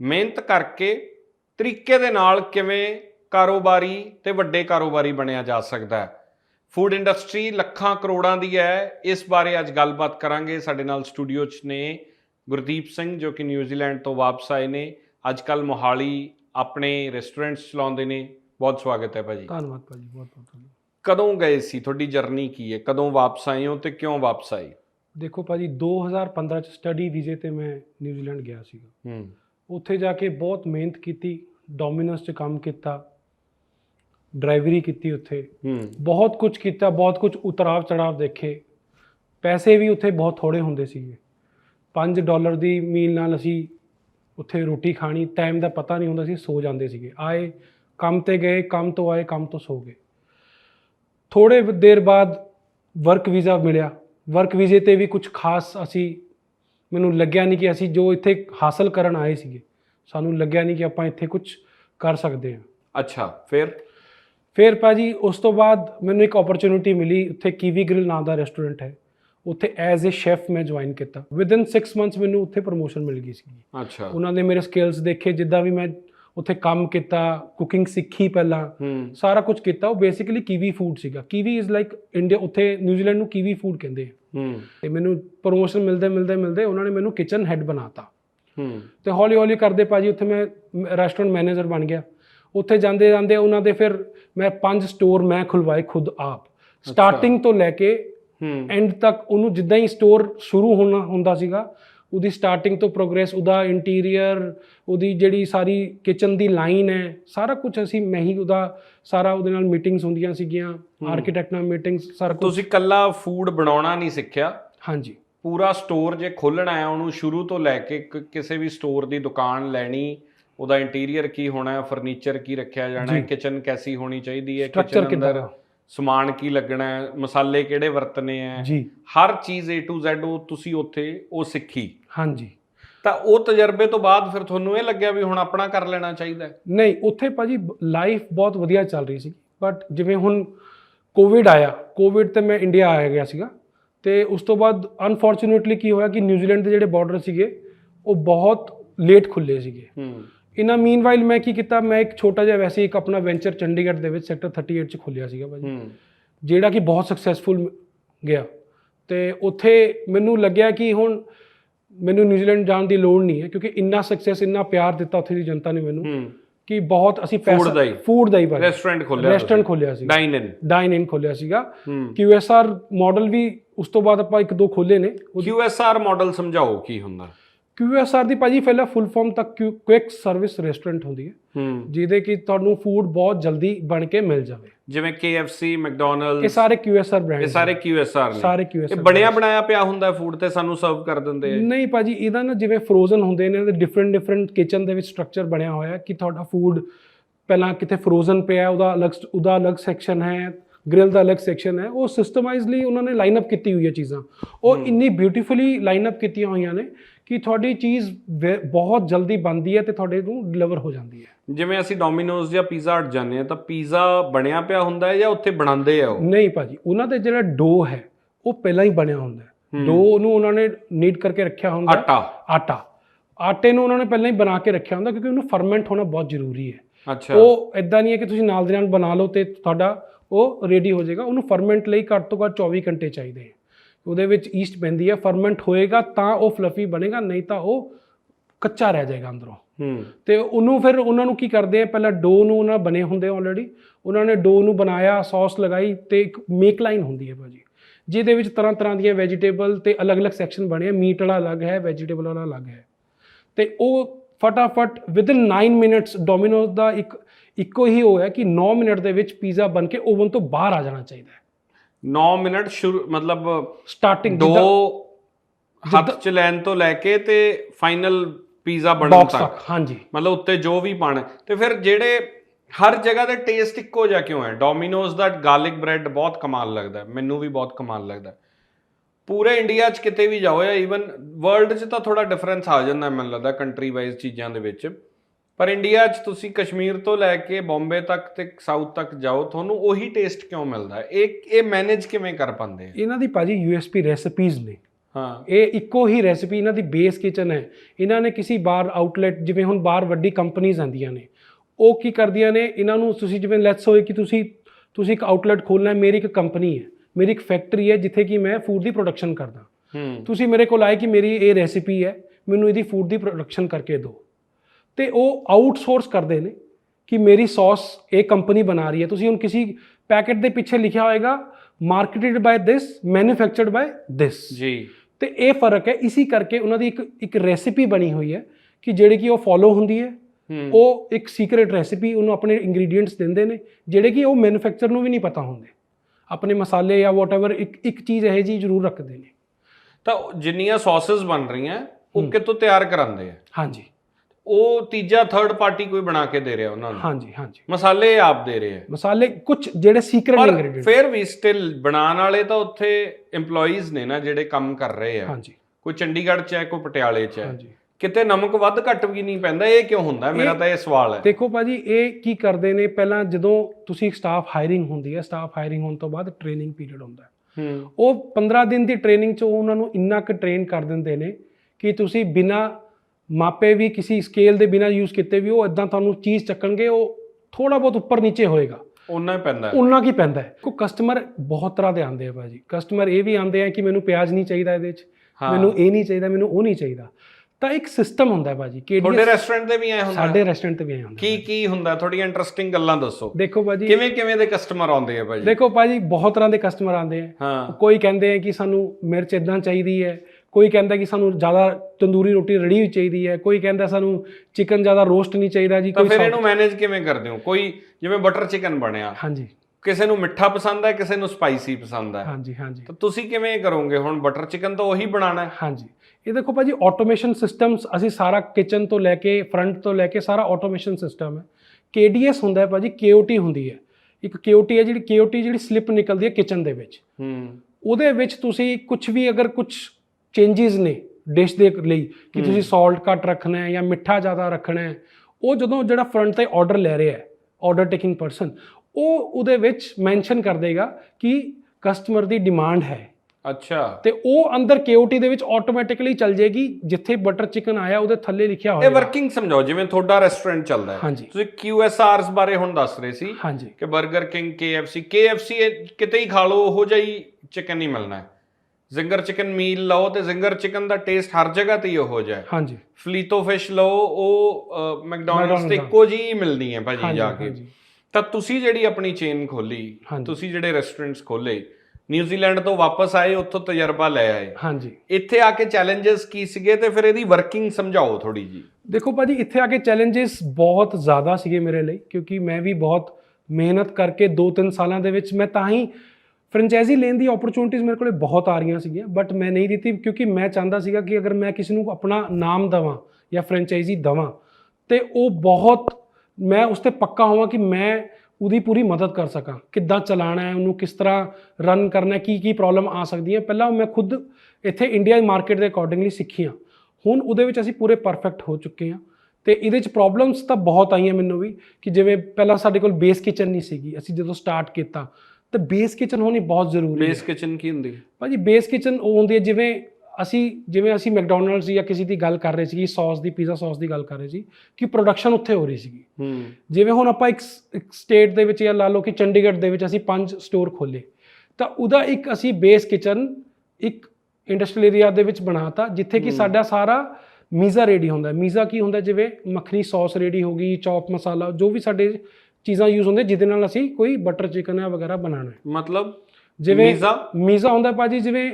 ਮਿਹਨਤ ਕਰਕੇ ਤਰੀਕੇ ਦੇ ਨਾਲ ਕਿਵੇਂ ਕਾਰੋਬਾਰੀ ਤੇ ਵੱਡੇ ਕਾਰੋਬਾਰੀ ਬਣਿਆ ਜਾ ਸਕਦਾ ਹੈ। ਫੂਡ ਇੰਡਸਟਰੀ ਲੱਖਾਂ ਕਰੋੜਾਂ ਦੀ ਹੈ। ਇਸ ਬਾਰੇ ਅੱਜ ਗੱਲਬਾਤ ਕਰਾਂਗੇ। ਸਾਡੇ ਨਾਲ ਸਟੂਡੀਓ 'ਚ ਨੇ ਗੁਰਦੀਪ ਸਿੰਘ ਜੋ ਕਿ ਨਿਊਜ਼ੀਲੈਂਡ ਤੋਂ ਵਾਪਸ ਆਏ ਨੇ। ਅੱਜ ਕੱਲ ਮੋਹਾਲੀ ਆਪਣੇ ਰੈਸਟੋਰੈਂਟਸ ਚਲਾਉਂਦੇ ਨੇ। ਬਹੁਤ ਸਵਾਗਤ ਹੈ ਭਾਜੀ। ਧੰਨਵਾਦ ਭਾਜੀ ਬਹੁਤ ਬਹੁਤ ਧੰਨਵਾਦ। ਕਦੋਂ ਗਏ ਸੀ? ਤੁਹਾਡੀ ਜਰਨੀ ਕੀ ਹੈ? ਕਦੋਂ ਵਾਪਸ ਆਏ ਹੋ ਤੇ ਕਿਉਂ ਵਾਪਸ ਆਏ? ਦੇਖੋ ਭਾਜੀ 2015 ਚ ਸਟੱਡੀ ਵੀਜ਼ੇ ਤੇ ਮੈਂ ਨਿਊਜ਼ੀਲੈਂਡ ਗਿਆ ਸੀਗਾ। ਹੂੰ। ਉੱਥੇ ਜਾ ਕੇ ਬਹੁਤ ਮਿਹਨਤ ਕੀਤੀ ਡੋਮਿਨੋਸ 'ਚ ਕੰਮ ਕੀਤਾ ਡਰਾਈਵਰੀ ਕੀਤੀ ਉੱਥੇ। ਬਹੁਤ ਕੁਝ ਕੀਤਾ ਬਹੁਤ ਕੁਝ ਉਤਰਾਵ ਚੜਾਵ ਦੇਖੇ। ਪੈਸੇ ਵੀ ਉੱਥੇ ਬਹੁਤ ਥੋੜੇ ਹੁੰਦੇ ਸੀਗੇ। 5 ਡਾਲਰ ਦੀ ਮੀਲ ਨਾਲ ਅਸੀਂ ਉੱਥੇ ਰੋਟੀ ਖਾਣੀ ਟਾਈਮ ਦਾ ਪਤਾ ਨਹੀਂ ਹੁੰਦਾ ਸੀ ਸੋ ਜਾਂਦੇ ਸੀਗੇ। ਆਏ ਕੰਮ ਤੇ ਗਏ ਕੰਮ ਤੋਂ ਆਏ ਕੰਮ ਤੋਂ ਸੋ ਗਏ। ਥੋੜੇ ਦੇਰ ਬਾਅਦ ਵਰਕ ਵੀਜ਼ਾ ਮਿਲਿਆ। ਵਰਕ ਵੀਜ਼ੇ ਤੇ ਵੀ ਕੁਝ ਖਾਸ ਅਸੀਂ ਮੈਨੂੰ ਲੱਗਿਆ ਨਹੀਂ ਕਿ ਅਸੀਂ ਜੋ ਇੱਥੇ ਹਾਸਲ ਕਰਨ ਆਏ ਸੀਗੇ ਸਾਨੂੰ ਲੱਗਿਆ ਨਹੀਂ ਕਿ ਆਪਾਂ ਇੱਥੇ ਕੁਝ ਕਰ ਸਕਦੇ ਹਾਂ। ਅੱਛਾ ਫਿਰ? ਫਿਰ ਭਾਜੀ ਉਸ ਤੋਂ ਬਾਅਦ ਮੈਨੂੰ ਇੱਕ ਓਪਰਚ्युनिटी ਮਿਲੀ ਉੱਥੇ ਕੀਵੀ ਗ੍ਰਿਲ ਨਾਂ ਦਾ ਰੈਸਟੋਰੈਂਟ ਹੈ। ਉੱਥੇ ਐਜ਼ ਅ ਸ਼ੈਫ ਮੈਂ ਜੁਆਇਨ ਕੀਤਾ। ਵਿਦ ਇਨ 6 ਮੰਥਸ ਮੈਨੂੰ ਉੱਥੇ ਪ੍ਰੋਮੋਸ਼ਨ ਮਿਲ ਗਈ ਸੀ ਅੱਛਾ। ਉਹਨਾਂ ਨੇ ਮੇਰੇ ਸਕਿੱਲਸ ਦੇਖੇ ਜਿੱਦਾਂ ਵੀ ਮੈਂ ਉੱਥੇ ਕੰਮ ਕੀਤਾ ਕੁਕਿੰਗ ਸਿੱਖੀ ਪਹਿਲਾਂ ਸਾਰਾ ਕੁਝ ਕੀਤਾ। ਉਹ ਬੇਸਿਕਲੀ ਕੀਵੀ ਫੂਡ ਸੀਗਾ। ਕੀਵੀ ਇਜ਼ ਲਾਈਕ ਇੰਡੀਆ ਉੱਥੇ ਨਿਊਜ਼ੀਲੈਂਡ ਨੂੰ ਕੀਵੀ ਫੂਡ ਕਹਿੰਦੇ ਆ। ਹੂੰ। ਤੇ ਮੈਨੂੰ ਪ੍ਰੋਮੋਸ਼ਨ ਮਿਲਦੇ ਮਿਲਦੇ ਮਿਲਦੇ ਉਹਨਾਂ ਨੇ ਮੈਨੂੰ ਕਿਚਨ ਹੈੱਡ ਬਣਾਤਾ। ਹੂੰ। ਤੇ ਹੌਲੀ ਹੌਲੀ ਕਰਦੇ ਭਾਜੀ ਉੱਥੇ ਮੈਂ ਰੈਸਟੋਰੈਂਟ ਮੈਨੇਜਰ ਬਣ ਗਿਆ। ਉੱਥੇ ਜਾਂਦੇ ਜਾਂਦੇ ਉਹਨਾਂ ਦੇ ਫਿਰ ਮੈਂ ਪੰਜ ਸਟੋਰ ਮੈਂ ਖੁਲਵਾਏ ਖੁਦ ਆਪ। ਸਟਾਰਟਿੰਗ ਤੋਂ ਲੈ ਕੇ ਹੂੰ। ਐਂਡ ਤੱਕ ਉਹਨੂੰ ਜਿੱਦਾਂ ਹੀ ਸਟੋਰ ਸ਼ੁਰੂ ਹੋਣਾ ਹੁੰਦਾ ਸੀਗਾ ਉਹਦੀ ਸਟਾਰਟਿੰਗ ਤੋਂ ਪ੍ਰੋਗਰੈਸ ਉਹਦਾ ਇੰਟੀਰੀਅਰ ਉਹਦੀ ਜਿਹੜੀ ਸਾਰੀ ਕਿਚਨ ਦੀ ਲਾਈਨ ਹੈ ਸਾਰਾ ਕੁਝ ਅਸੀਂ ਮੈਂ ਹੀ ਉਹਦਾ ਸਾਰਾ ਉਹਦੇ ਨਾਲ ਮੀਟਿੰਗਸ ਹੁੰਦੀਆਂ ਸੀਗੀਆਂ ਆਰਕੀਟੈਕਟ ਨਾਲ ਮੀਟਿੰਗਸ ਸਾਰਾ ਕੁਝ ਤੁਸੀਂ ਕੱਲਾ ਫੂਡ ਬਣਾਉਣਾ ਨਹੀਂ ਸਿੱਖਿਆ ਹਾਂਜੀ ਪੂਰਾ ਸਟੋਰ ਜੇ ਖੋਲਣਾ ਹੈ ਉਹਨੂੰ ਸ਼ੁਰੂ ਤੋਂ ਲੈ ਕੇ ਕਿਸੇ ਵੀ ਸਟੋਰ ਦੀ ਦੁਕਾਨ ਲੈਣੀ ਉਹਦਾ ਇੰਟੀਰੀਅਰ ਕੀ ਹੋਣਾ ਹੈ ਫਰਨੀਚਰ ਕੀ ਰੱਖਿਆ ਜਾਣਾ ਹੈ। ਕਿਚਨ ਕੈਸੀ ਹੋਣੀ ਚਾਹੀਦੀ ਹੈ ਕਿਚਨ ਅੰਦਰ? ਸਮਾਨ ਕੀ ਲੱਗਣਾ ਹੈ ਮਸਾਲੇ ਕਿਹੜੇ ਵਰਤਨੇ ਹੈ। ਜੀ। ਹਰ ਚੀਜ਼ A to Z ਉਹ ਤੁਸੀਂ ਉੱਥੇ ਉਹ ਸਿੱਖੀ। ਹਾਂਜੀ। ਤਾਂ ਉਹ ਤਜਰਬੇ ਤੋਂ ਬਾਅਦ ਫਿਰ ਤੁਹਾਨੂੰ ਇਹ ਲੱਗਿਆ ਵੀ ਹੁਣ ਆਪਣਾ ਕਰ ਲੈਣਾ ਚਾਹੀਦਾ ਨਹੀਂ ਉੱਥੇ ਭਾਜੀ ਲਾਈਫ ਬਹੁਤ ਵਧੀਆ ਚੱਲ ਰਹੀ ਸੀ। ਬਟ ਜਿਵੇਂ ਹੁਣ ਕੋਵਿਡ ਆਇਆ ਕੋਵਿਡ ਤੇ ਮੈਂ ਇੰਡੀਆ ਆ ਗਿਆ ਸੀਗਾ। ਤੇ ਉਸ ਤੋਂ ਬਾਅਦ ਅਨਫੋਰਚੂਨੇਟਲੀ ਕੀ ਹੋਇਆ ਕਿ ਨਿਊਜ਼ੀਲੈਂਡ ਦੇ ਜਿਹੜੇ ਬਾਰਡਰ ਸੀਗੇ ਉਹ ਬਹੁਤ ਲੇਟ ਖੁੱਲੇ ਸੀਗੇ। ਹੂੰ। ਇਨਾ ਮੀਨਵਾਈਲ ਮੈਂ ਕੀ ਕੀਤਾ ਮੈਂ ਇੱਕ ਛੋਟਾ ਜਿਹਾ ਵੈਸੇ ਇੱਕ ਆਪਣਾ ਵੈਂਚਰ ਚੰਡੀਗੜ੍ਹ ਦੇ ਵਿੱਚ ਸੈਕਟਰ 38 ਚ ਖੋਲਿਆ ਸੀਗਾ ਭਾਜੀ। ਜਿਹੜਾ ਕਿ ਬਹੁਤ ਸਕਸੈਸਫੁਲ ਗਿਆ। ਤੇ ਉੱਥੇ ਮੈਨੂੰ ਲੱਗਿਆ ਕਿ ਹੁਣ ਮੈਨੂੰ ਨਿਊਜ਼ੀਲੈਂਡ ਜਾਣ ਦੀ ਲੋੜ ਨਹੀਂ ਹੈ ਕਿਉਂਕਿ ਇੰਨਾ ਸਕਸੈਸ ਇੰਨਾ ਪਿਆਰ ਦਿੱਤਾ ਉੱਥੇ ਦੀ ਜਨਤਾ ਨੇ ਮੈਨੂੰ ਕਿ ਬਹੁਤ ਅਸੀਂ ਹੀ। ਫੂਡ ਦਾ ਹੀ ਭਾਜੀ। ਰੈਸਟੋਰੈਂਟ ਖੋਲਿਆ ਰੈਸਟੋਰੈਂਟ ਖੋਲਿਆ ਸੀ ਡਾਈਨ ਇਨ ਡਾਈਨ ਇਨ ਖੋਲਿਆ ਸੀਗਾ। ਹੂੰ। QSR ਮਾਡਲ ਵੀ ਉਸ ਤੋਂ ਬਾਅਦ ਆਪਾਂ ਇੱਕ ਦੋ ਖੋਲੇ ਨੇ। QSR ਮਾਡਲ ਸਮਝਾਓ ਕੀ ਹੁੰਦਾ? QSR ਦੀ ਭਾਜੀ ਪਹਿਲਾਂ ਫੁੱਲ ਫਾਰਮ ਤੱਕ ਕੁਇਕ ਸਰਵਿਸ ਰੈਸਟੋਰੈਂਟ ਹੁੰਦੀ ਹੈ। ਜਿਹਦੇ ਕਿ ਤੁਹਾਨੂੰ ਫੂਡ ਬਹੁਤ ਜਲਦੀ ਬਣ ਕੇ ਮਿਲ ਜਾਵੇ। ਜਿਵੇਂ KFC ਇਹ ਮੈਕਡੋਨਲਡਸ ਸਾਰੇ QSR ਬ੍ਰਾਂਡ ਇਹ ਸਾਰੇ QSR ਨੇ। ਸਾਰੇ ਇਹ QSR ਬਣਿਆ ਬਣਾਇਆ ਪਿਆ ਹੁੰਦਾ ਫੂਡ ਤੇ ਸਾਨੂੰ ਸਰਵ ਕਰ ਦਿੰਦੇ ਆ। ਨਹੀਂ ਭਾਜੀ ਇਹਦਾ ਨਾ ਜਿਵੇਂ ਫਰੋਜ਼ਨ ਹੁੰਦੇ ਨੇ ਇਹਦੇ ਡਿਫਰੈਂਟ ਡਿਫਰੈਂਟ ਕਿਚਨ ਦੇ ਵਿੱਚ ਸਟਰਕਚਰ ਬਣਿਆ ਹੋਇਆ ਕਿ ਤੁਹਾਡਾ ਫੂਡ ਪਹਿਲਾਂ ਕਿਤੇ ਫਰੋਜ਼ਨ ਪਿਆ ਉਹਦਾ ਅਲੱਗ ਉਹਦਾ ਅਲੱਗ ਸੈਕਸ਼ਨ ਹੈ ਗ੍ਰਿਲ ਦਾ ਅਲੱਗ ਸੈਕਸ਼ਨ ਹੈ। ਉਹ ਸਿਸਟਮਾਈਜ਼ਲੀ ਉਹਨਾਂ ਨੇ ਲਾਈਨ ਅਪ ਕੀਤੀ ਹੋਈ ਹੈ ਚੀਜ਼ਾਂ। ਉਹ ਇੰਨੀ ਬਿਊਟੀਫੁਲੀ ਲਾਈਨ ਅਪ ਕੀਤੀਆਂ ਹੋਈਆਂ ਨੇ ਕਿ ਤੁਹਾਡੀ ਚੀਜ਼ ਬਹੁਤ ਜਲਦੀ ਬਣਦੀ ਹੈ ਤੇ ਤੁਹਾਡੇ ਨੂੰ ਡਿਲੀਵਰ ਹੋ ਜਾਂਦੀ ਹੈ। ਜਿਵੇਂ ਅਸੀਂ ਡੋਮਿਨੋਜ਼ ਜਾਂ ਪੀਜ਼ਾ ਹਟ ਜਾਂਦੇ ਆ ਤਾਂ ਪੀਜ਼ਾ ਬਣਿਆ ਪਿਆ ਹੁੰਦਾ ਹੈ ਜਾਂ ਉੱਥੇ ਬਣਾਉਂਦੇ ਆ ਉਹ? ਨਹੀਂ ਭਾਜੀ ਉਹਨਾਂ ਦੇ ਜਿਹੜਾ ਡੋ ਹੈ ਉਹ ਪਹਿਲਾਂ ਹੀ ਬਣਿਆ ਹੁੰਦਾ ਹੈ। ਡੋ ਨੂੰ ਉਹਨਾਂ ਨੇ ਨੀਡ ਕਰਕੇ ਰੱਖਿਆ ਹੁੰਦਾ ਹੈ। ਆਟਾ। ਆਟਾ। ਆਟੇ ਨੂੰ ਉਹਨਾਂ ਨੇ ਪਹਿਲਾਂ ਹੀ ਬਣਾ ਕੇ ਰੱਖਿਆ ਹੁੰਦਾ ਕਿਉਂਕਿ ਉਹਨੂੰ ਫਰਮੈਂਟ ਹੋਣਾ ਬਹੁਤ ਜ਼ਰੂਰੀ ਹੈ। ਅੱਛਾ। ਉਹ ਇਦਾਂ ਨਹੀਂ ਹੈ ਕਿ ਤੁਸੀਂ ਨਾਲ ਦੇ ਨਾਲ ਬਣਾ ਲਓ ਤੇ ਤੁਹਾਡਾ ਉਹ ਰੈਡੀ ਹੋ ਜਾਏਗਾ। ਉਹਨੂੰ ਫਰਮੈਂਟ ਲਈ ਘੱਟ ਤੋਂ ਘੱਟ 24 ਘੰਟੇ ਚਾਹੀਦੇ ਹੈ। ਉਹਦੇ ਵਿੱਚ ਈਸਟ ਪੈਂਦੀ ਹੈ ਫਰਮੈਂਟ ਹੋਏਗਾ ਤਾਂ ਉਹ ਫਲਫੀ ਬਣੇਗਾ ਨਹੀਂ ਤਾਂ ਉਹ ਕੱਚਾ ਰਹਿ ਜਾਏਗਾ ਅੰਦਰੋਂ। ਹੂੰ। ਤੇ ਉਹਨੂੰ ਫਿਰ ਉਹਨਾਂ ਨੂੰ ਕੀ ਕਰਦੇ ਆ ਪਹਿਲਾਂ ਡੋ ਨੂੰ ਉਹਨਾਂ ਬਣੇ ਹੁੰਦੇ ਆਲਰੇਡੀ ਉਹਨਾਂ ਨੇ ਡੋ ਨੂੰ ਬਣਾਇਆ ਸੌਸ ਲਗਾਈ ਤੇ ਇੱਕ ਮੇਕ ਲਾਈਨ ਹੁੰਦੀ ਹੈ ਭਾਜੀ ਜਿਹਦੇ ਵਿੱਚ ਤਰ੍ਹਾਂ ਤਰ੍ਹਾਂ ਦੀਆਂ ਵੈਜੀਟੇਬਲ ਤੇ ਅਲੱਗ-ਅਲੱਗ ਸੈਕਸ਼ਨ ਬਣੇ ਆ ਮੀਟ ਵਾਲਾ ਅਲੱਗ ਹੈ ਵੈਜੀਟੇਬਲ ਵਾਲਾ ਅਲੱਗ ਹੈ। ਤੇ ਉਹ ਫਟਾਫਟ ਵਿਦਿਨ 9 ਮਿੰਟਸ ਡੋਮਿਨੋਜ਼ ਦਾ ਇੱਕ ਇੱਕੋ ਹੀ ਉਹ ਹੈ ਕਿ 9 ਮਿੰਟ ਦੇ ਵਿੱਚ ਪੀਜ਼ਾ ਬਣ ਕੇ ਓਵਨ ਤੋਂ ਬਾਹਰ ਆ ਜਾਣਾ ਚਾਹੀਦਾ ਹੈ। 9 ਮਿੰਟ ਸ਼ੁਰੂ ਮਤਲਬ ਸਟਾਰਟਿੰਗ ਦੋ ਹੱਥ ਚ ਲੈਣ ਤੋਂ ਲੈ ਕੇ ਤੇ ਫਾਈਨਲ ਪੀਜ਼ਾ ਬਣਨ ਤੱਕ। ਹਾਂਜੀ। ਮਤਲਬ ਉੱਤੇ ਜੋ ਵੀ ਪਾਣਾ ਤੇ ਫਿਰ ਜਿਹੜੇ ਹਰ ਜਗ੍ਹਾ ਦੇ ਟੇਸਟ ਇੱਕੋ ਜਿਹਾ ਕਿਉਂ ਹੈ? ਡੋਮਿਨੋਜ਼ ਦਾ ਗਾਰਲਿਕ ਬ੍ਰੈਡ ਬਹੁਤ ਕਮਾਲ ਲੱਗਦਾ ਮੈਨੂੰ ਵੀ ਬਹੁਤ ਕਮਾਲ ਲੱਗਦਾ ਪੂਰੇ ਇੰਡੀਆ 'ਚ ਕਿਤੇ ਵੀ ਜਾਓ ਜਾਂ ਈਵਨ ਵਰਲਡ 'ਚ ਤਾਂ ਥੋੜਾ ਡਿਫਰੈਂਸ ਆ ਜਾਂਦਾ ਮੈਨੂੰ ਲੱਗਦਾ ਕੰਟਰੀ ਵਾਈਜ਼ ਚੀਜ਼ਾਂ ਦੇ ਵਿੱਚ। ਪਰ ਇੰਡੀਆ 'ਚ ਤੁਸੀਂ ਕਸ਼ਮੀਰ ਤੋਂ ਲੈ ਕੇ ਬੰਬੇ ਤੱਕ ਤੇ ਸਾਊਥ ਤੱਕ ਜਾਓ ਤੁਹਾਨੂੰ ਉਹੀ ਟੇਸਟ ਕਿਉਂ ਮਿਲਦਾ? ਹੈ ਇਹ ਇਹ ਮੈਨੇਜ ਕਿਵੇਂ ਕਰ ਪਾਉਂਦੇ ਆ? ਇਹਨਾਂ ਦੀ ਭਾਜੀ ਯੂਐਸਪੀ ਰੈਸਪੀਜ਼ ਨੇ। ਹਾਂ। ਇਹ ਇੱਕੋ ਹੀ ਰੈਸਿਪੀ ਇਹਨਾਂ ਦੀ ਬੇਸ ਕਿਚਨ ਹੈ। ਇਹਨਾਂ ਨੇ ਕਿਸੇ ਬਾਹਰ ਆਊਟਲੈਟ ਜਿਵੇਂ ਹੁਣ ਬਾਹਰ ਵੱਡੀ ਕੰਪਨੀਆਂ ਆਂਦੀਆਂ ਨੇ ਉਹ ਕੀ ਕਰਦੀਆਂ ਨੇ ਇਹਨਾਂ ਨੂੰ ਤੁਸੀਂ ਜਿਵੇਂ ਲੈਟਸ ਹੋਏ ਕਿ ਤੁਸੀਂ ਤੁਸੀਂ ਇੱਕ ਆਊਟਲੈਟ ਖੋਲਣਾ ਹੈ ਮੇਰੀ ਇੱਕ ਕੰਪਨੀ ਹੈ ਮੇਰੀ ਇੱਕ ਫੈਕਟਰੀ ਹੈ ਜਿੱਥੇ ਕਿ ਮੈਂ ਫੂਡ ਦੀ ਪ੍ਰੋਡਕਸ਼ਨ ਕਰਦਾ। ਹੂੰ। ਤੁਸੀਂ ਮੇਰੇ ਕੋਲ ਆਏ ਕਿ ਮੇਰੀ ਇਹ ਰੈਸਿਪੀ ਹੈ ਮੈਨੂੰ ਇਹਦੀ ਫੂਡ ਦੀ ਪ੍ਰੋਡਕਸ਼ਨ ਕਰਕੇ ਦਿਓ। ਤੇ ਉਹ ਆਊਟਸੋਰਸ ਕਰਦੇ ਨੇ ਕਿ ਮੇਰੀ ਸੌਸ ਇਹ ਕੰਪਨੀ ਬਣਾ ਰਹੀ ਹੈ। ਤੁਸੀਂ ਹੁਣ ਕਿਸੇ ਪੈਕੇਟ ਦੇ ਪਿੱਛੇ ਲਿਖਿਆ ਹੋਏਗਾ ਮਾਰਕੀਟਡ ਬਾਈ ਦਿਸ ਮੈਨੂਫੈਕਚਰਡ ਬਾਈ ਦਿਸ ਜੀ। ਤੇ ਇਹ ਫ਼ਰਕ ਹੈ ਇਸੇ ਕਰਕੇ ਉਹਨਾਂ ਦੀ ਇੱਕ ਇੱਕ ਰੈਸਿਪੀ ਬਣੀ ਹੋਈ ਹੈ ਕਿ ਜਿਹੜੀ ਕਿ ਉਹ ਫੋਲੋ ਹੁੰਦੀ ਹੈ। ਉਹ ਇੱਕ ਸੀਕ੍ਰੀਟ ਰੈਸਿਪੀ ਉਹਨੂੰ ਆਪਣੇ ਇੰਗਰੀਡੀਐਂਟਸ ਦਿੰਦੇ ਨੇ ਜਿਹੜੇ ਕਿ ਉਹ ਮੈਨੂਫੈਕਚਰ ਨੂੰ ਵੀ ਨਹੀਂ ਪਤਾ ਹੁੰਦੇ। ਆਪਣੇ ਮਸਾਲੇ ਜਾਂ ਵਾਟਐਵਰ ਇੱਕ ਇੱਕ ਚੀਜ਼ ਇਹ ਜੀ ਜ਼ਰੂਰ ਰੱਖਦੇ ਨੇ। ਤਾਂ ਜਿੰਨੀਆਂ ਸੌਸਸ ਬਣ ਰਹੀਆਂ ਉਹ ਕਿੱਥੋਂ ਤਿਆਰ ਕਰਾਉਂਦੇ ਆ? ਹਾਂਜੀ। ਉਹ ਤੀਜਾ ਥਰਡ ਪਾਰਟੀ ਕੋਈ ਬਣਾ ਕੇ ਦੇ ਰਿਹਾ ਉਹਨਾਂ ਨੂੰ। ਹਾਂਜੀ ਹਾਂਜੀ। ਮਸਾਲੇ ਆਪ ਦੇ ਰਹੇ ਆ। ਮਸਾਲੇ ਕੁਝ ਜਿਹੜੇ ਸੀਕ੍ਰੀਟ ਪਰ ਇੰਗਰੀਡੀਐਂਟ ਫਿਰ ਵੀ ਸਟਿਲ ਬਣਾਉਣ ਵਾਲੇ ਤਾਂ ਉੱਥੇ EMPLOYEES ਨੇ ਨਾ ਜਿਹੜੇ ਕੰਮ ਕਰ ਰਹੇ ਆ। ਹਾਂਜੀ। ਕੋਈ ਚੰਡੀਗੜ੍ਹ 'ਚ ਹੈ ਕੋਈ ਪਟਿਆਲੇ 'ਚ ਹੈ। ਹਾਂਜੀ। ਕਿਤੇ ਨਮਕ ਵੱਧ ਘੱਟ ਵੀ ਨਹੀਂ ਪੈਂਦਾ ਇਹ ਕਿਉਂ ਹੁੰਦਾ? ਮੇਰਾ ਤਾਂ ਇਹ ਸਵਾਲ ਹੈ। ਦੇਖੋ ਭਾਜੀ ਇਹ ਕੀ ਕਰਦੇ ਨੇ? ਪਹਿਲਾਂ ਜਦੋਂ ਤੁਸੀਂ ਸਟਾਫ ਹਾਇਰਿੰਗ ਹੁੰਦੀ ਹੈ ਸਟਾਫ ਹਾਇਰਿੰਗ ਹੋਣ ਤੋਂ ਬਾਅਦ ਟ੍ਰੇਨਿੰਗ ਪੀਰੀਅਡ ਹੁੰਦਾ ਹੈ। ਹੂੰ। ਉਹ 15 ਦਿਨ ਦੀ ਟ੍ਰੇਨਿੰਗ ਚ ਉਹ ਉਹਨਾਂ ਨੂੰ ਇੰਨਾ ਕੁ ਟ੍ਰੇਨ ਕਰ ਦਿੰਦੇ ਨੇ ਕਿ ਤੁਸੀਂ ਬਿਨਾ ਮਾਪੇ ਵੀ ਕਿਸੇ ਸਕੇਲ ਦੇ ਬਿਨਾ ਯੂਜ਼ ਕੀਤੇ ਵੀ ਉਹ ਇਦਾਂ ਤੁਹਾਨੂੰ ਚੀਜ਼ ਚੱਕਣਗੇ ਉਹ ਥੋੜਾ ਬਹੁਤ ਉੱਪਰ ਨੀਚੇ ਹੋਏਗਾ। ਉਹਨਾਂ ਹੀ ਪੈਂਦਾ ਹੈ। ਉਹਨਾਂ ਕੀ ਪੈਂਦਾ ਹੈ। ਕੋ ਕਸਟਮਰ ਬਹੁਤ ਤਰ੍ਹਾਂ ਦੇ ਆਉਂਦੇ ਆ ਭਾਜੀ। ਕਸਟਮਰ ਇਹ ਵੀ ਆਉਂਦੇ ਆ ਕਿ ਮੈਨੂੰ ਪਿਆਜ਼ ਨਹੀਂ ਚਾਹੀਦਾ ਇਹਦੇ ਵਿੱਚ ਹਾਂ। ਮੈਨੂੰ ਇਹ ਨਹੀਂ ਚਾਹੀਦਾ ਮੈਨੂੰ ਉਹ ਨਹੀਂ ਚਾਹੀਦਾ। ਤਾਂ ਇੱਕ ਸਿਸਟਮ ਹੁੰਦਾ ਹੈ ਭਾਜੀ ਕਿ ਤੁਹਾਡੇ ਰੈਸਟੋਰੈਂਟ ਤੇ ਵੀ ਐ ਹੁੰਦਾ? ਸਾਡੇ ਰੈਸਟੋਰੈਂਟ ਤੇ ਵੀ ਆਏ ਹੁੰਦੇ ਕੀ ਕੀ ਹੁੰਦਾ? ਥੋੜੀਆਂ ਇੰਟਰਸਟਿੰਗ ਗੱਲਾਂ ਦੱਸੋ। ਦੇਖੋ ਭਾਜੀ। ਕਿਵੇਂ ਕਿਵੇਂ ਦੇ ਕਸਟਮਰ ਆਉਂਦੇ ਆ ਭਾਜੀ? ਦੇਖੋ ਭਾਜੀ ਬਹੁਤ ਤਰ੍ਹਾਂ ਦੇ ਕਸਟਮਰ ਆਉਂਦੇ ਆ। ਹਾਂ। ਕੋਈ ਕਹਿੰਦੇ ਆ ਕਿ ਸਾਨੂੰ ਮਿਰਚ ਇਦਾਂ ਚਾਹੀਦੀ ਹੈ ਕੋਈ ਕਹਿੰਦਾ ਕਿ ਸਾਨੂੰ ਜ਼ਿਆਦਾ ਤੰਦੂਰੀ ਰੋਟੀ ਰੜੀ ਹੋਈ ਚਾਹੀਦੀ ਹੈ ਕੋਈ ਕਹਿੰਦਾ ਸਾਨੂੰ ਚਿਕਨ ਜ਼ਿਆਦਾ ਰੋਸਟ ਨਹੀਂ ਚਾਹੀਦਾ ਜੀ ਤਾਂ ਕੋਈ ਫਿਰ ਇਹਨੂੰ ਮੈਨੇਜ ਕਿਵੇਂ ਕਰਦੇ ਹੋ? ਕੋਈ ਜਿਵੇਂ ਬਟਰ ਚਿਕਨ ਬਣਿਆ। ਹਾਂਜੀ। ਕਿਸੇ ਨੂੰ ਮਿੱਠਾ ਪਸੰਦ ਹੈ ਕਿਸੇ ਨੂੰ ਸਪਾਈਸੀ ਪਸੰਦ ਹੈ। ਹਾਂਜੀ ਹਾਂਜੀ। ਤਾਂ ਤੁਸੀਂ ਕਿਵੇਂ ਕਰੋਗੇ? ਹੁਣ ਬਟਰ ਚਿਕਨ ਤਾਂ ਉਹੀ ਬਣਾਉਣਾ ਹੈ। ਹਾਂਜੀ। ਇਹ ਦੇਖੋ ਭਾਜੀ ਆਟੋਮੇਸ਼ਨ ਸਿਸਟਮਸ ਅਸੀਂ ਸਾਰਾ ਕਿਚਨ ਤੋਂ ਲੈ ਕੇ ਫਰੰਟ ਤੋਂ ਲੈ ਕੇ ਸਾਰਾ ਆਟੋਮੇਸ਼ਨ ਸਿਸਟਮ ਹੈ। KDS ਹੁੰਦਾ ਹੈ ਭਾਜੀ KOT ਹੁੰਦੀ ਹੈ। ਇੱਕ KOT ਹੈ ਜਿਹੜੀ KOT ਜਿਹੜੀ ਸਲਿੱਪ ਨਿਕਲਦੀ ਹੈ ਕਿਚਨ ਦੇ ਵਿੱਚ। ਹੂੰ। ਉਹਦੇ ਵਿੱਚ ਤੁਸੀਂ ਕੁਝ ਵੀ ਅਗਰ ਕੁਝ ਚੇਂजेस ਨੇ ਡਿਸ਼ ਦੇ ਲਈ ਕਿ ਤੁਸੀਂ ਸਾਲਟ ਘੱਟ ਰੱਖਣਾ ਹੈ ਜਾਂ ਮਿੱਠਾ ਜ਼ਿਆਦਾ ਰੱਖਣਾ ਹੈ ਉਹ ਜਦੋਂ ਜਿਹੜਾ ਫਰੰਟ ਤੇ ਆਰਡਰ ਲੈ ਰਿਹਾ ਹੈ ਆਰਡਰ ਟੇਕਿੰਗ ਪਰਸਨ ਉਹ ਉਹਦੇ ਵਿੱਚ ਮੈਂਸ਼ਨ ਕਰ ਦੇਗਾ ਕਿ ਕਸਟਮਰ ਦੀ ਡਿਮਾਂਡ ਹੈ। ਅੱਛਾ। ਤੇ ਉਹ ਅੰਦਰ ਕੇਓਟੀ ਦੇ ਵਿੱਚ ਆਟੋਮੈਟਿਕਲੀ ਚੱਲ ਜਾਏਗੀ ਜਿੱਥੇ ਬਟਰ ਚਿਕਨ ਆਇਆ ਉਹਦੇ ਥੱਲੇ ਲਿਖਿਆ ਹੋਇਆ ਇਹ ਵਰਕਿੰਗ ਸਮਝਾਓ ਜਿਵੇਂ ਤੁਹਾਡਾ ਰੈਸਟੋਰੈਂਟ ਚੱਲਦਾ ਹੈ। ਤੁਸੀਂ ਕਿਊਐਸਆਰਸ ਬਾਰੇ ਹੁਣ ਦੱਸ ਰਹੇ ਸੀ ਕਿ 버ਗਰ ਕਿੰਗ KFC KFC ਕਿਤੇ ਹੀ ਖਾ ਲਓ ਉਹ ਜਾਈ ਚਿਕਨ ਨਹੀਂ ਮਿਲਣਾ ਹੈ। ਜ਼ਿੰਗਰ ਚਿਕਨ ਮੀਲ ਲਓ ਤੇ ਜ਼ਿੰਗਰ ਚਿਕਨ ਦਾ ਟੇਸਟ ਹਰ ਜਗ੍ਹਾ ਤੇ ਹੀ ਹੈ ਹਾਂਜੀ। ਫਲੀਤੋ ਫਿਸ਼ ਲਓ ਉਹ ਮੈਕਡੋਨਲਡਸ ਤੇ। ਇੱਕੋ ਜਿਹੀ ਮਿਲਦੀ ਹੈ ਭਾਜੀ ਜਾ ਕੇ। ਤਾਂ ਤੁਸੀਂ ਜਿਹੜੀ ਆਪਣੀ ਚੇਨ ਖੋਲੀ। ਤੁਸੀਂ ਜਿਹੜੇ ਰੈਸਟੋਰੈਂਟਸ ਖੋਲੇ ਨਿਊਜ਼ੀਲੈਂਡ ਤੋਂ ਵਾਪਸ ਆਏ ਉੱਥੋਂ ਤਜਰਬਾ ਲੈ ਆਏ। ਹਾਂਜੀ। ਇੱਥੇ ਆ ਕੇ ਚੈਲੰਜਸ ਕੀ ਸੀਗੇ ਤੇ ਫਿਰ ਇਹਦੀ ਵਰਕਿੰਗ ਸਮਝਾਓ ਥੋੜੀ ਜੀ ਦੇਖੋ ਭਾਜੀ ਇੱਥੇ ਆ ਕੇ ਚੈਲੰਜਸ ਬਹੁਤ ਜ਼ਿਆਦਾ ਸੀਗੇ ਮੇਰੇ ਲਈ ਕਿਉਂਕਿ ਮੈਂ ਵੀ ਬਹੁਤ ਮਿਹਨਤ ਕਰਕੇ 2-3 ਸਾਲਾਂ ਦੇ ਵਿੱਚ ਮੈਂ ਤਾਂ ਹੀ ਫਰੈਂਚਾਈਜ਼ੀ ਲੈਣ ਦੀ ਓਪਰਚੁਨਿਟੀਜ਼ ਮੇਰੇ ਕੋਲੇ ਬਹੁਤ ਆ ਰਹੀਆਂ ਸੀਗੀਆਂ ਬਟ ਮੈਂ ਨਹੀਂ ਦਿੱਤੀ ਕਿਉਂਕਿ ਮੈਂ ਚਾਹੁੰਦਾ ਸੀਗਾ ਕਿ ਅਗਰ ਮੈਂ ਕਿਸੇ ਨੂੰ ਆਪਣਾ ਨਾਮ ਦਵਾਂ ਜਾਂ ਫਰੈਂਚਾਈਜ਼ੀ ਦਵਾਂ, ਤੇ ਉਹ ਬਹੁਤ, ਮੈਂ ਉਸ ਤੇ ਪੱਕਾ ਹੋਵਾਂ ਕਿ ਮੈਂ ਉਹਦੀ ਪੂਰੀ ਮਦਦ ਕਰ ਸਕਾਂ। ਕਿੱਦਾਂ ਚਲਾਉਣਾ ਹੈ, ਉਹਨੂੰ ਕਿਸ ਤਰ੍ਹਾਂ ਰਨ ਕਰਨਾ ਹੈ ਕੀ ਕੀ ਪ੍ਰੋਬਲਮ ਆ ਸਕਦੀ ਹੈ ਪਹਿਲਾਂ ਮੈਂ ਖੁਦ ਇੱਥੇ ਇੰਡੀਆ ਮਾਰਕੀਟ ਦੇ ਅਕੋਰਡਿੰਗਲੀ ਸਿੱਖੀਆਂ। ਹੁਣ ਉਹਦੇ ਵਿੱਚ ਅਸੀਂ ਪੂਰੇ ਪਰਫੈਕਟ ਹੋ ਚੁੱਕੇ ਹਾਂ। ਤੇ ਇਹਦੇ ਚ ਪ੍ਰੋਬਲਮਸ ਤਾਂ ਬਹੁਤ ਆਈਆਂ ਮੈਨੂੰ ਵੀ, ਕਿ ਜਿਵੇਂ ਪਹਿਲਾਂ ਸਾਡੇ ਕੋਲ ਬੇਸ ਕਿਚਨ ਨਹੀਂ ਸੀਗੀ, ਅਸੀਂ ਜਦੋਂ ਸਟਾਰਟ ਕੀਤਾ ਤਾਂ ਬੇਸ ਕਿਚਨ ਹੋਣੀ ਬਹੁਤ ਜ਼ਰੂਰੀ ਹੈ। ਬੇਸ ਕਿਚਨ ਕੀ ਹੁੰਦੀ? ਹੈ ਭਾਜੀ ਬੇਸ ਕਿਚਨ ਉਹ ਹੁੰਦੀ ਹੈ ਜਿਵੇਂ ਅਸੀਂ ਜਿਵੇਂ ਅਸੀਂ ਮੈਕਡੋਨਲਡਸ ਜਾਂ ਕਿਸੇ ਦੀ ਗੱਲ ਕਰ ਰਹੇ ਸੀ ਸੌਸ ਦੀ ਪੀਜ਼ਾ ਸੌਸ ਦੀ ਗੱਲ ਕਰ ਰਹੇ ਸੀ ਕਿ ਪ੍ਰੋਡਕਸ਼ਨ ਉੱਥੇ ਹੋ ਰਹੀ ਸੀਗੀ। ਹੂੰ। ਜਿਵੇਂ ਹੁਣ ਆਪਾਂ ਇੱਕ ਸਟੇਟ ਦੇ ਵਿੱਚ ਜਾਂ ਲਾ ਲਓ ਕਿ ਚੰਡੀਗੜ੍ਹ ਦੇ ਵਿੱਚ ਅਸੀਂ ਪੰਜ ਸਟੋਰ ਖੋਲੇ ਤਾਂ ਉਹਦਾ ਇੱਕ ਅਸੀਂ ਬੇਸ ਕਿਚਨ ਇੱਕ ਇੰਡਸਟਰੀਅਲ ਏਰੀਆ ਦੇ ਵਿੱਚ ਬਣਾਤਾ ਜਿੱਥੇ ਕਿ ਸਾਡਾ ਸਾਰਾ ਮੀਜ਼ਾ ਰੈਡੀ ਹੁੰਦਾ ਮੀਜ਼ਾ ਕੀ ਹੁੰਦਾ ਜਿਵੇਂ ਮੱਖਣੀ ਸੌਸ ਰੈਡੀ ਹੋ ਗਈ ਚੌਪ ਮਸਾਲਾ ਜੋ ਵੀ ਸਾਡੇ ਚੀਜ਼ਾਂ ਯੂਜ਼ ਹੁੰਦੇ ਜਿਹਦੇ ਨਾਲ ਅਸੀਂ ਕੋਈ ਬਟਰ ਚਿਕਨ ਜਾਂ ਵਗੈਰਾ ਬਣਾਉਣਾ ਹੈ। ਮਤਲਬ ਜਿਵੇਂ Mizza? ਮੀਜ਼ਾ ਹੁੰਦਾ ਭਾਜੀ ਜਿਵੇਂ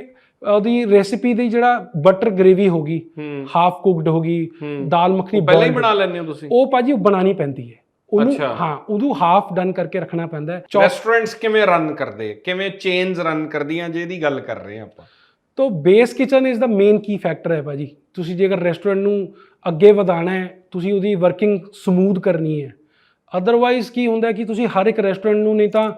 ਉਹਦੀ ਰੈਸਿਪੀ ਦੀ ਜਿਹੜਾ ਬਟਰ ਗ੍ਰੇਵੀ ਹੋ ਗਈ ਹੂੰ। ਹਾਫ ਕੁਕਡ ਹੋ ਗਈ ਹੂੰ। ਦਾਲ ਮੱਖਣੀ ਪਹਿਲਾਂ ਹੀ। ਬਣਾ ਲੈਂਦੇ ਹੋ ਤੁਸੀਂ? ਉਹ ਭਾਜੀ ਉਹ ਬਣਾਣੀ ਪੈਂਦੀ ਹੈ। ਉਹਨੂੰ। ਹਾਂ ਉਹਨੂੰ ਹਾਫ ਡਨ ਕਰਕੇ ਰੱਖਣਾ ਪੈਂਦਾ ਹੈ। ਰੈਸਟੋਰੈਂਟਸ ਕਿਵੇਂ ਰਨ ਕਰਦੇ? ਕਿਵੇਂ ਚੇਨਸ ਰਨ ਕਰਦੀਆਂ? ਜਿਹਦੀ ਗੱਲ ਕਰ ਰਹੇ ਹਾਂ ਆਪਾਂ। ਤੋ base kitchen is the main Ki factor ਹੈ ਭਾਜੀ। ਤੁਸੀਂ ਜੇਕਰ ਰੈਸਟੋਰੈਂਟ ਨੂੰ ਅੱਗੇ ਵਧਾਉਣਾ ਹੈ ਤੁਸੀਂ ਉਹਦੀ ਵਰਕਿੰਗ ਸਮੂਥ ਕਰਨੀ ਹੈ। ਅਦਰਵਾਈਜ਼ ਕੀ ਹੁੰਦਾ ਕਿ ਤੁਸੀਂ ਹਰ ਇੱਕ ਰੈਸਟੋਰੈਂਟ ਨੂੰ ਨਹੀਂ ਤਾਂ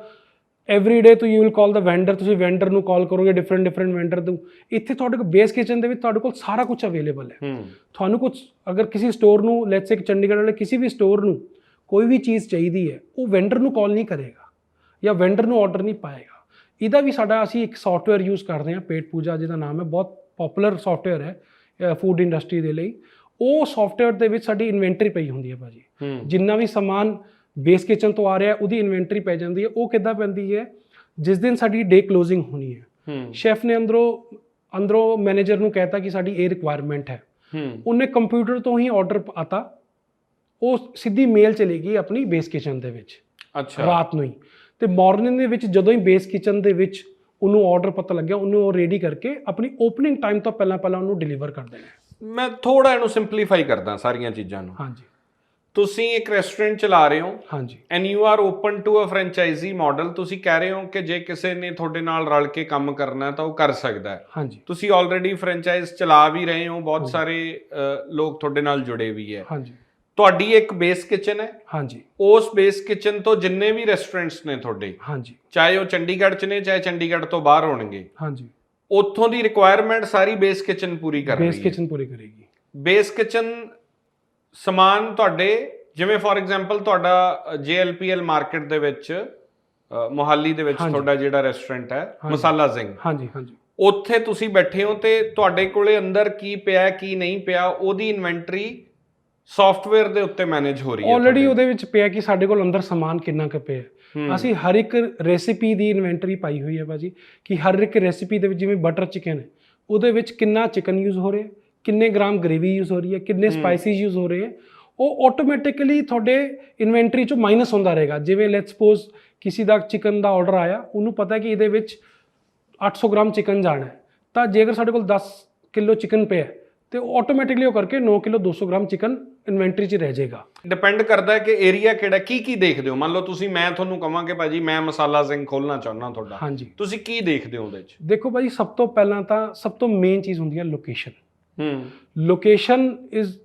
ਐਵਰੀ ਡੇ ਤੋਂ you will call the vendor ਤੁਸੀਂ ਵੈਂਡਰ ਨੂੰ ਕਾਲ ਕਰੋਗੇ ਡਿਫਰੈਂਟ ਡਿਫਰੈਂਟ ਵੈਂਡਰ ਤੋਂ ਇੱਥੇ ਤੁਹਾਡੇ ਕੋਲ ਬੇਸ ਕਿਚਨ ਦੇ ਵਿੱਚ ਤੁਹਾਡੇ ਕੋਲ ਸਾਰਾ ਕੁਝ ਅਵੇਲੇਬਲ ਹੈ। ਤੁਹਾਨੂੰ ਕੁਝ ਅਗਰ ਕਿਸੇ ਸਟੋਰ ਨੂੰ ਲੈਟਸ ਸੇ ਚੰਡੀਗੜ੍ਹ ਵਾਲੇ ਕਿਸੇ ਵੀ ਸਟੋਰ ਨੂੰ ਕੋਈ ਵੀ ਚੀਜ਼ ਚਾਹੀਦੀ ਹੈ ਉਹ ਵੈਂਡਰ ਨੂੰ ਕਾਲ ਨਹੀਂ ਕਰੇਗਾ ਜਾਂ ਵੈਂਡਰ ਨੂੰ ਆਰਡਰ ਨਹੀਂ ਪਾਏਗਾ। ਇਹਦਾ ਵੀ ਸਾਡਾ ਅਸੀਂ ਇੱਕ ਸੌਫਟਵੇਅਰ ਯੂਜ਼ ਕਰਦੇ ਹਾਂ ਪੇਟ ਪੂਜਾ ਜਿਹਦਾ ਨਾਮ ਹੈ ਬਹੁਤ ਪਪੂਲਰ ਸੌਫਟਵੇਅਰ ਹੈ ਫੂਡ ਇੰਡਸਟਰੀ ਦੇ ਲਈ। ਉਹ ਸੌਫਟਵੇਅਰ ਦੇ ਵਿੱਚ ਸਾਡੀ ਇਨਵੈਂਟਰੀ ਪਈ ਹੁੰਦੀ ਹੈ ਭਾਜੀ। ਜਿੰਨਾ ਵੀ ਸਮਾਨ ਬੇਸ ਕਿਚਨ ਤੋਂ ਆ ਰਿਹਾ ਉਹਦੀ ਇਨਵੈਂਟਰੀ ਪੈ ਜਾਂਦੀ ਹੈ। ਉਹ ਕਿੱਦਾਂ ਪੈਂਦੀ ਹੈ? ਜਿਸ ਦਿਨ ਸਾਡੀ ਡੇ ਕਲੋਜ਼ਿੰਗ ਹੋਣੀ ਹੈ। ਸ਼ੈਫ ਨੇ ਅੰਦਰੋਂ ਅੰਦਰੋਂ ਮੈਨੇਜਰ ਨੂੰ ਕਹਿਤਾ ਕਿ ਸਾਡੀ ਇਹ ਰਿਕੁਆਇਰਮੈਂਟ ਹੈ। ਹੂੰ। ਉਹਨੇ ਕੰਪਿਊਟਰ ਤੋਂ ਹੀ ਆਰਡਰ ਆਤਾ ਉਹ ਸਿੱਧੀ ਮੇਲ ਚਲੇਗੀ ਆਪਣੀ ਬੇਸ ਕਿਚਨ ਦੇ ਵਿੱਚ। ਅੱਛਾ। ਰਾਤ ਨੂੰ ਹੀ। ਤੇ ਮਾਰਨਿੰਗ ਦੇ ਵਿੱਚ ਜਦੋਂ ਹੀ ਬੇਸ ਕਿਚਨ ਦੇ ਵਿੱਚ ਉਹਨੂੰ ਆਰਡਰ ਪਤਾ ਲੱਗਿਆ ਉਹਨੂੰ ਉਹ ਰੈਡੀ ਕਰਕੇ ਆਪਣੀ ਓਪਨਿੰਗ ਟਾਈਮ ਤੋਂ ਪਹਿਲਾਂ ਪਹਿਲਾਂ ਉਹਨੂੰ ਡਿਲੀਵਰ ਕਰ ਦੇਣਾ ਮੈਂ ਥੋੜਾ ਇਹਨੂੰ ਸਿੰਪਲੀਫਾਈ ਕਰਦਾ ਸਾਰੀਆਂ ਚੀਜ਼ਾਂ ਨੂੰ। ਹਾਂਜੀ। ਤੁਸੀਂ ਇੱਕ ਰੈਸਟੋਰੈਂਟ ਚਲਾ ਰਹੇ ਹੋ ਹਾਂਜੀ। And you are open to a franchise model ਤੁਸੀਂ ਕਹਿ ਰਹੇ ਹੋ ਕਿ ਜੇ ਕਿਸੇ ਨੇ ਤੁਹਾਡੇ ਨਾਲ ਰਲ ਕੇ ਕੰਮ ਕਰਨਾ ਤਾਂ ਉਹ ਕਰ ਸਕਦਾ ਹੈ। ਹਾਂਜੀ। ਤੁਸੀਂ ਆਲਰੇਡੀ ਫਰੈਂਚਾਈਜ਼ ਚਲਾ ਵੀ ਰਹੇ ਹੋ ਬਹੁਤ ਸਾਰੇ ਲੋਕ ਤੁਹਾਡੇ ਨਾਲ ਜੁੜੇ ਵੀ ਹੈ। ਹਾਂਜੀ। ਤੁਹਾਡੀ ਇੱਕ ਬੇਸ ਕਿਚਨ ਹੈ। ਹਾਂਜੀ। ਉਸ ਬੇਸ ਕਿਚਨ ਤੋਂ ਜਿੰਨੇ ਵੀ ਰੈਸਟੋਰੈਂਟਸ ਨੇ ਤੁਹਾਡੇ ਹਾਂਜੀ। ਚਾਹੇ ਉਹ ਚੰਡੀਗੜ੍ਹ 'ਚ ਨੇ ਚਾਹੇ ਚੰਡੀਗੜ੍ਹ ਤੋਂ ਬਾਹਰ ਹੋਣਗੇ ਹਾਂਜੀ। ਉੱਥੋਂ ਦੀ ਰਿਕੁਆਇਰਮੈਂਟ ਸਾਰੀ ਬੇਸ ਕਿਚਨ ਪੂਰੀ ਕਰ ਰਹੀ ਬੇਸ ਹੈ। ਕਿਚਨ ਪੂਰੀ ਕਰੇਗੀ। ਬੇਸ ਕਿਚਨ ਸਮਾਨ ਤੁਹਾਡੇ ਜਿਵੇਂ ਫੋਰ ਐਗਜ਼ਾਮਪਲ ਤੁਹਾਡਾ ਜੀਐਲਪੀਐਲ ਮਾਰਕੀਟ ਦੇ ਵਿੱਚ ਮੋਹਾਲੀ ਦੇ ਵਿੱਚ। ਤੁਹਾਡਾ ਜਿਹੜਾ ਰੈਸਟੋਰੈਂਟ ਹੈ। ਮਸਾਲਾ ਸਿੰਘ ਹਾਂਜੀ ਹਾਂਜੀ ਉੱਥੇ ਤੁਸੀਂ ਬੈਠੇ ਹੋ ਤੇ ਤੁਹਾਡੇ ਕੋਲੇ ਅੰਦਰ ਕੀ ਪਿਆ ਕੀ ਨਹੀਂ ਪਿਆ ਉਹਦੀ ਇਨਵੈਂਟਰੀ ਸੌਫਟਵੇਅਰ ਦੇ ਉੱਤੇ ਮੈਨੇਜ ਹੋ ਰਹੀ ਹੈ ਆਲਰੇਡੀ। ਉਹਦੇ ਵਿੱਚ ਪਿਆ ਕਿ ਸਾਡੇ ਕੋਲ ਅੰਦਰ ਸਮਾਨ ਕਿੰਨਾ ਕੁ ਪਿਆ। ਅਸੀਂ ਹਰ ਇੱਕ ਰੈਸਿਪੀ ਦੀ ਇਨਵੈਂਟਰੀ ਪਾਈ ਹੋਈ ਹੈ ਭਾਜੀ ਕਿ ਹਰ ਇੱਕ ਰੈਸਿਪੀ ਦੇ ਵਿੱਚ ਜਿਵੇਂ ਬਟਰ ਚਿਕਨ ਹੈ ਉਹਦੇ ਵਿੱਚ ਕਿੰਨਾ ਚਿਕਨ ਯੂਜ਼ ਹੋ ਰਿਹਾ ਕਿੰਨੇ ਗ੍ਰਾਮ ਗ੍ਰੇਵੀ ਯੂਜ਼ ਹੋ ਰਹੀ ਹੈ ਕਿੰਨੇ ਸਪਾਈਸਿਸ ਯੂਜ਼ ਹੋ ਰਹੇ ਹੈ ਉਹ ਆਟੋਮੈਟਿਕਲੀ ਤੁਹਾਡੇ ਇਨਵੈਂਟਰੀ ਚੋਂ ਮਾਈਨਸ ਹੁੰਦਾ ਰਹੇਗਾ। ਜਿਵੇਂ ਲੈਟਸ ਸਪੋਜ਼ ਕਿਸੇ ਦਾ ਚਿਕਨ ਦਾ ਆਰਡਰ ਆਇਆ ਉਹਨੂੰ ਪਤਾ ਕਿ ਇਹਦੇ ਵਿੱਚ 800 ਗ੍ਰਾਮ ਚਿਕਨ ਜਾਣਾ ਹੈ। ਤਾਂ ਜੇਕਰ ਸਾਡੇ ਕੋਲ 10 ਕਿਲੋ ਚਿਕਨ ਪਿਆ ਹੈ, ਤੇ ਉਹ ਆਟੋਮੈਟਿਕਲੀ ਉਹ ਕਰਕੇ 9 ਕਿਲੋ 200 ਗ੍ਰਾਮ ਚਿਕਨ ਇਨਵੈਂਟਰੀ 'ਚ ਰਹਿ ਜਾਏਗਾ। ਡਿਪੈਂਡ ਕਰਦਾ ਹੈ ਕਿ ਏਰੀਆ ਕਿਹੜਾ ਕੀ ਕੀ ਦੇਖਦੇ ਹੋ? ਮੰਨ ਲਓ ਤੁਸੀਂ ਮੈਂ ਤੁਹਾਨੂੰ ਕਹਾਂ ਕਿ ਭਾਜੀ ਮੈਂ ਮਸਾਲਾ ਸਿੰਘ ਖੋਲਣਾ ਚਾਹੁੰਦਾ ਤੁਹਾਡਾ। ਹਾਂਜੀ। ਤੁਸੀਂ ਕੀ ਦੇਖਦੇ ਹੋ ਉਹਦੇ 'ਚ? ਦੇਖੋ ਭਾਜੀ ਸਭ ਤੋਂ ਪਹਿਲਾਂ ਤਾਂ ਸਭ ਤੋਂ ਮੇਨ ਚੀਜ਼ ਹੁੰਦੀ ਹੈ location location is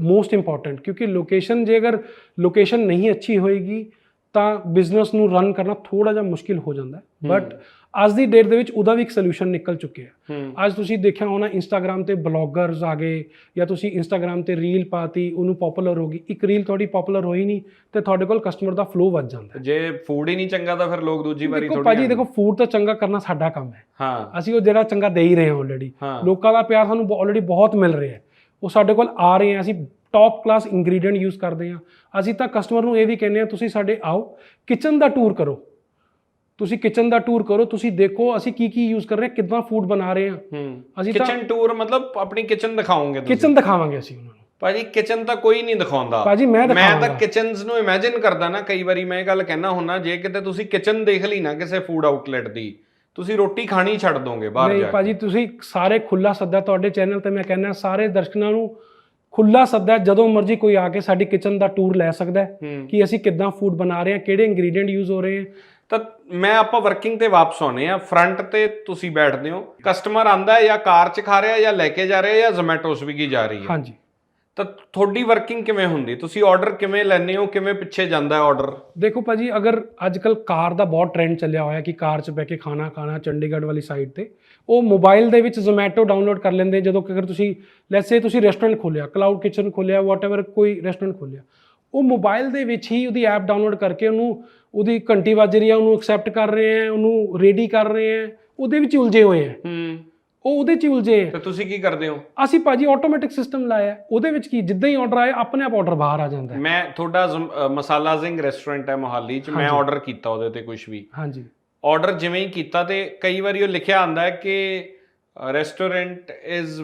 most important ਕਿਉਂਕਿ ਲੋਕੇਸ਼ਨ ਜੇ ਅਗਰ ਲੋਕੇਸ਼ਨ ਨਹੀਂ ਅੱਛੀ ਹੋਏਗੀ ਤਾਂ ਬਿਜ਼ਨਸ ਨੂੰ ਰਨ ਕਰਨਾ ਥੋੜਾ ਜਿਹਾ ਮੁਸ਼ਕਿਲ ਹੋ ਜਾਂਦਾ ਹੈ। ਬਟ ਅੱਜ ਦੀ ਡੇਟ ਦੇ ਵਿੱਚ ਉਹਦਾ ਵੀ ਇੱਕ ਸੋਲੂਸ਼ਨ ਨਿਕਲ ਚੁੱਕਿਆ ਅੱਜ ਤੁਸੀਂ ਦੇਖਿਆ ਹੋਣਾ ਇੰਸਟਾਗ੍ਰam ਤੇ ਬਲੌਗਰਸ ਆ ਗਏ ਜਾਂ ਤੁਸੀਂ ਇੰਸਟਾਗ੍ਰam ਤੇ ਰੀਲ ਪਾਤੀ ਉਹਨੂੰ ਪਪੂਲਰ ਹੋ ਗਈ। ਇੱਕ ਰੀਲ ਤੁਹਾਡੀ ਪਪੂਲਰ ਹੋਈ ਨਹੀਂ ਤੇ ਤੁਹਾਡੇ ਕੋਲ ਕਸਟਮਰ ਦਾ ਫਲੋ ਵੱਧ ਜਾਂਦਾ ਜੇ ਫੂਡ ਹੀ ਨਹੀਂ ਚੰਗਾ ਤਾਂ ਫਿਰ ਲੋਕ ਦੂਜੀ ਵਾਰੀ ਥੋੜੀ ਭਾਜੀ ਦੇਖੋ ਫੂਡ ਤਾਂ ਚੰਗਾ ਕਰਨਾ ਸਾਡਾ ਕੰਮ ਹੈ। ਹਾਂ। ਅਸੀਂ ਉਹ ਜਿਹੜਾ ਚੰਗਾ ਦੇ ਹੀ ਰਹੇ ਹਾਂ ਆਲਰੇਡੀ ਲੋਕਾਂ ਦਾ ਪਿਆਰ ਸਾਨੂੰ ਆਲਰੇਡੀ ਬਹੁਤ ਮਿਲ ਰਿਹਾ ਹੈ। ਉਹ ਸਾਡੇ ਕੋਲ ਆ ਰਹੇ ਆ ਅਸੀਂ ਟੌਪ ਕਲਾਸ ਇੰਗਰੀਡੀਐਂਟ ਯੂਜ਼ ਕਰਦੇ ਹਾਂ। ਅਸੀਂ ਤਾਂ ਕਸਟਮਰ ਨੂੰ ਇਹ ਵੀ ਕਹਿੰਦੇ ਆ ਤੁਸੀਂ ਸਾਡੇ ਆਓ ਕਿਚਨ ਦਾ ਟੂਰ ਕਰੋ। ਤੁਸੀਂ ਕਿਚਨ ਦਾ ਟੂਰ ਕਰੋ ਤੁਸੀਂ ਦੇਖੋ ਅਸੀਂ ਕੀ ਕੀ ਯੂਜ਼ ਕਰ ਰਹੇ ਹਾਂ ਕਿੱਦਾਂ ਫੂਡ ਬਣਾ ਰਹੇ ਹਾਂ। ਅਸੀਂ ਤਾਂ ਕਿਚਨ ਟੂਰ ਮਤਲਬ ਆਪਣੀ ਕਿਚਨ ਦਿਖਾਓਗੇ ਤੁਸੀਂ? ਕਿਚਨ ਦਿਖਾਵਾਂਗੇ ਅਸੀਂ ਉਹਨਾਂ ਨੂੰ। ਭਾਜੀ ਕਿਚਨ ਤਾਂ ਕੋਈ ਨਹੀਂ ਦਿਖਾਉਂਦਾ। ਭਾਜੀ ਮੈਂ ਮੈਂ ਤਾਂ ਕਿਚਨਸ ਨੂੰ ਇਮੇਜਿਨ ਕਰਦਾ ਨਾ ਕਈ ਵਾਰੀ ਮੈਂ ਇਹ ਗੱਲ ਕਹਿਣਾ ਹੁੰਦਾ ਜੇ ਕਿਤੇ ਤੁਸੀਂ ਕਿਚਨ ਦੇਖ ਲਈ ਨਾ ਕਿਸੇ ਫੂਡ ਆਊਟਲੈਟ ਦੀ ਤੁਸੀਂ ਰੋਟੀ ਖਾਣੀ ਛੱਡ ਦੋਗੇ ਬਾਹਰ ਜਾ ਕੇ। ਭਾਜੀ ਤੁਸੀਂ ਸਾਰੇ ਖੁੱਲਾ ਸੱਦਾ ਤੁਹਾਡੇ ਚੈਨਲ ਤੇ ਮੈਂ ਕਹਿੰਦਾ ਸਾਰੇ ਦਰਸ਼ਕਾਂ ਨੂੰ ਖੁੱਲਾ ਸੱਦਾ ਜਦੋਂ ਮਰਜ਼ੀ ਕੋਈ ਆ ਕੇ ਸਾਡੀ ਕਿਚਨ ਦਾ ਟੂਰ ਲੈ ਸਕਦਾ ਕਿ ਅਸੀਂ ਕਿੱਦਾਂ ਫੂਡ ਬਣਾ ਰਹੇ ਹਾਂ ਕਿਹੜੇ ਇੰਗਰੀਡੀਐਂਟ ਯੂਜ਼ ਹੋ ਰਹੇ ਹੈ। ਤਾਂ ਮੈਂ ਆਪਾਂ ਵਰਕਿੰਗ ਤੇ ਵਾਪਸ ਆਉਨੇ ਆ ਫਰੰਟ ਤੇ ਤੁਸੀਂ ਬੈਠਦੇ ਹੋ। ਕਸਟਮਰ ਆਂਦਾ ਹੈ ਜਾਂ ਕਾਰ 'ਚ ਖਾ ਰਿਹਾ ਜਾਂ ਲੈ ਕੇ ਜਾ ਰਿਹਾ ਜਾਂ ਜ਼ੋਮੈਟੋ ਸਵੀਗੀ ਜਾ ਰਹੀ ਹੈ। ਹਾਂਜੀ। ਤਾਂ ਤੁਹਾਡੀ ਵਰਕਿੰਗ ਕਿਵੇਂ ਹੁੰਦੀ? ਤੁਸੀਂ ਆਰਡਰ ਕਿਵੇਂ ਲੈਂਦੇ ਹੋ? ਕਿਵੇਂ ਪਿੱਛੇ ਜਾਂਦਾ ਹੈ ਆਰਡਰ ਦੇਖੋ ਭਾਜੀ ਅਗਰ ਅੱਜਕੱਲ ਕਾਰ ਦਾ ਬਹੁਤ ਟ੍ਰੈਂਡ ਚੱਲਿਆ ਹੋਇਆ ਕਿ ਕਾਰ 'ਚ ਬਹਿ ਕੇ ਖਾਣਾ ਖਾਣਾ ਚੰਡੀਗੜ੍ਹ ਵਾਲੀ ਸਾਈਡ ਤੇ ਉਹ ਮੋਬਾਈਲ ਦੇ ਵਿੱਚ ਜ਼ੋਮੈਟੋ ਡਾਊਨਲੋਡ ਕਰ ਲੈਂਦੇ ਜਦੋਂ ਕਿ ਅਗਰ ਤੁਸੀਂ ਲੈਟਸ ਸੇ ਤੁਸੀਂ ਰੈਸਟੋਰੈਂਟ ਖੋਲਿਆ ਕਲਾਊਡ ਕਿਚਨ ਖੋਲਿਆ ਵਾਟਐਵਰ ਕੋਈ ਰੈਸਟੋਰੈਂਟ ਖੋਲਿਆ ਉਹ ਮੋਬਾਈਲ ਦੇ ਵਿੱਚ ਹੀ ਉਹਦੀ ਐਪ ਡਾਊਨਲੋਡ ਕਰਕੇ ਉਹਨੂੰ ਉਹਦੀ ਘੰਟੀ ਵੱਜ ਰਹੀ ਹੈ ਉਹਨੂੰ ਐਕਸੈਪਟ ਕਰ ਰਹੇ ਹੈ ਉਹਨੂੰ ਰੈਡੀ ਕਰ ਰਹੇ ਹੈ ਉਹਦੇ ਵਿੱਚ ਉਲਝੇ ਹੋਏ ਹੂੰ। ਉਹ ਉਹਦੇ 'ਚ ਹੀ ਉਲਝੇ ਹੈ ਤੇ ਤੁਸੀਂ ਕੀ ਕਰਦੇ ਹੋ? ਅਸੀਂ ਭਾਜੀ ਆਟੋਮੈਟਿਕ ਸਿਸਟਮ ਲਾਇਆ। ਉਹਦੇ ਵਿੱਚ ਕੀ ਜਿੱਦਾਂ ਹੀ ਆਰਡਰ ਆਏ ਆਪਣੇ ਆਪ ਆਰਡਰ ਬਾਹਰ ਆ ਜਾਂਦਾ ਹੈ। ਮੈਂ ਤੁਹਾਡਾ ਜ਼ਮ- ਅ, ਮਸਾਲਾ ਜ਼ਿੰਗ ਰੈਸਟੋਰੈਂਟ ਹੈ ਮੋਹਾਲੀ 'ਚ ਮੈਂ ਹਾਂਜੀ। ਆਰਡਰ ਕੀਤਾ ਉਹਦੇ ਤੇ ਕੁਝ ਵੀ। ਹਾਂਜੀ। ਆਰਡਰ ਜਿਵੇਂ ਹੀ ਕੀਤਾ ਤੇ ਕਈ ਵਾਰੀ ਉਹ ਲਿਖਿਆ ਆਂਦਾ ਹੈ ਕਿ restaurant is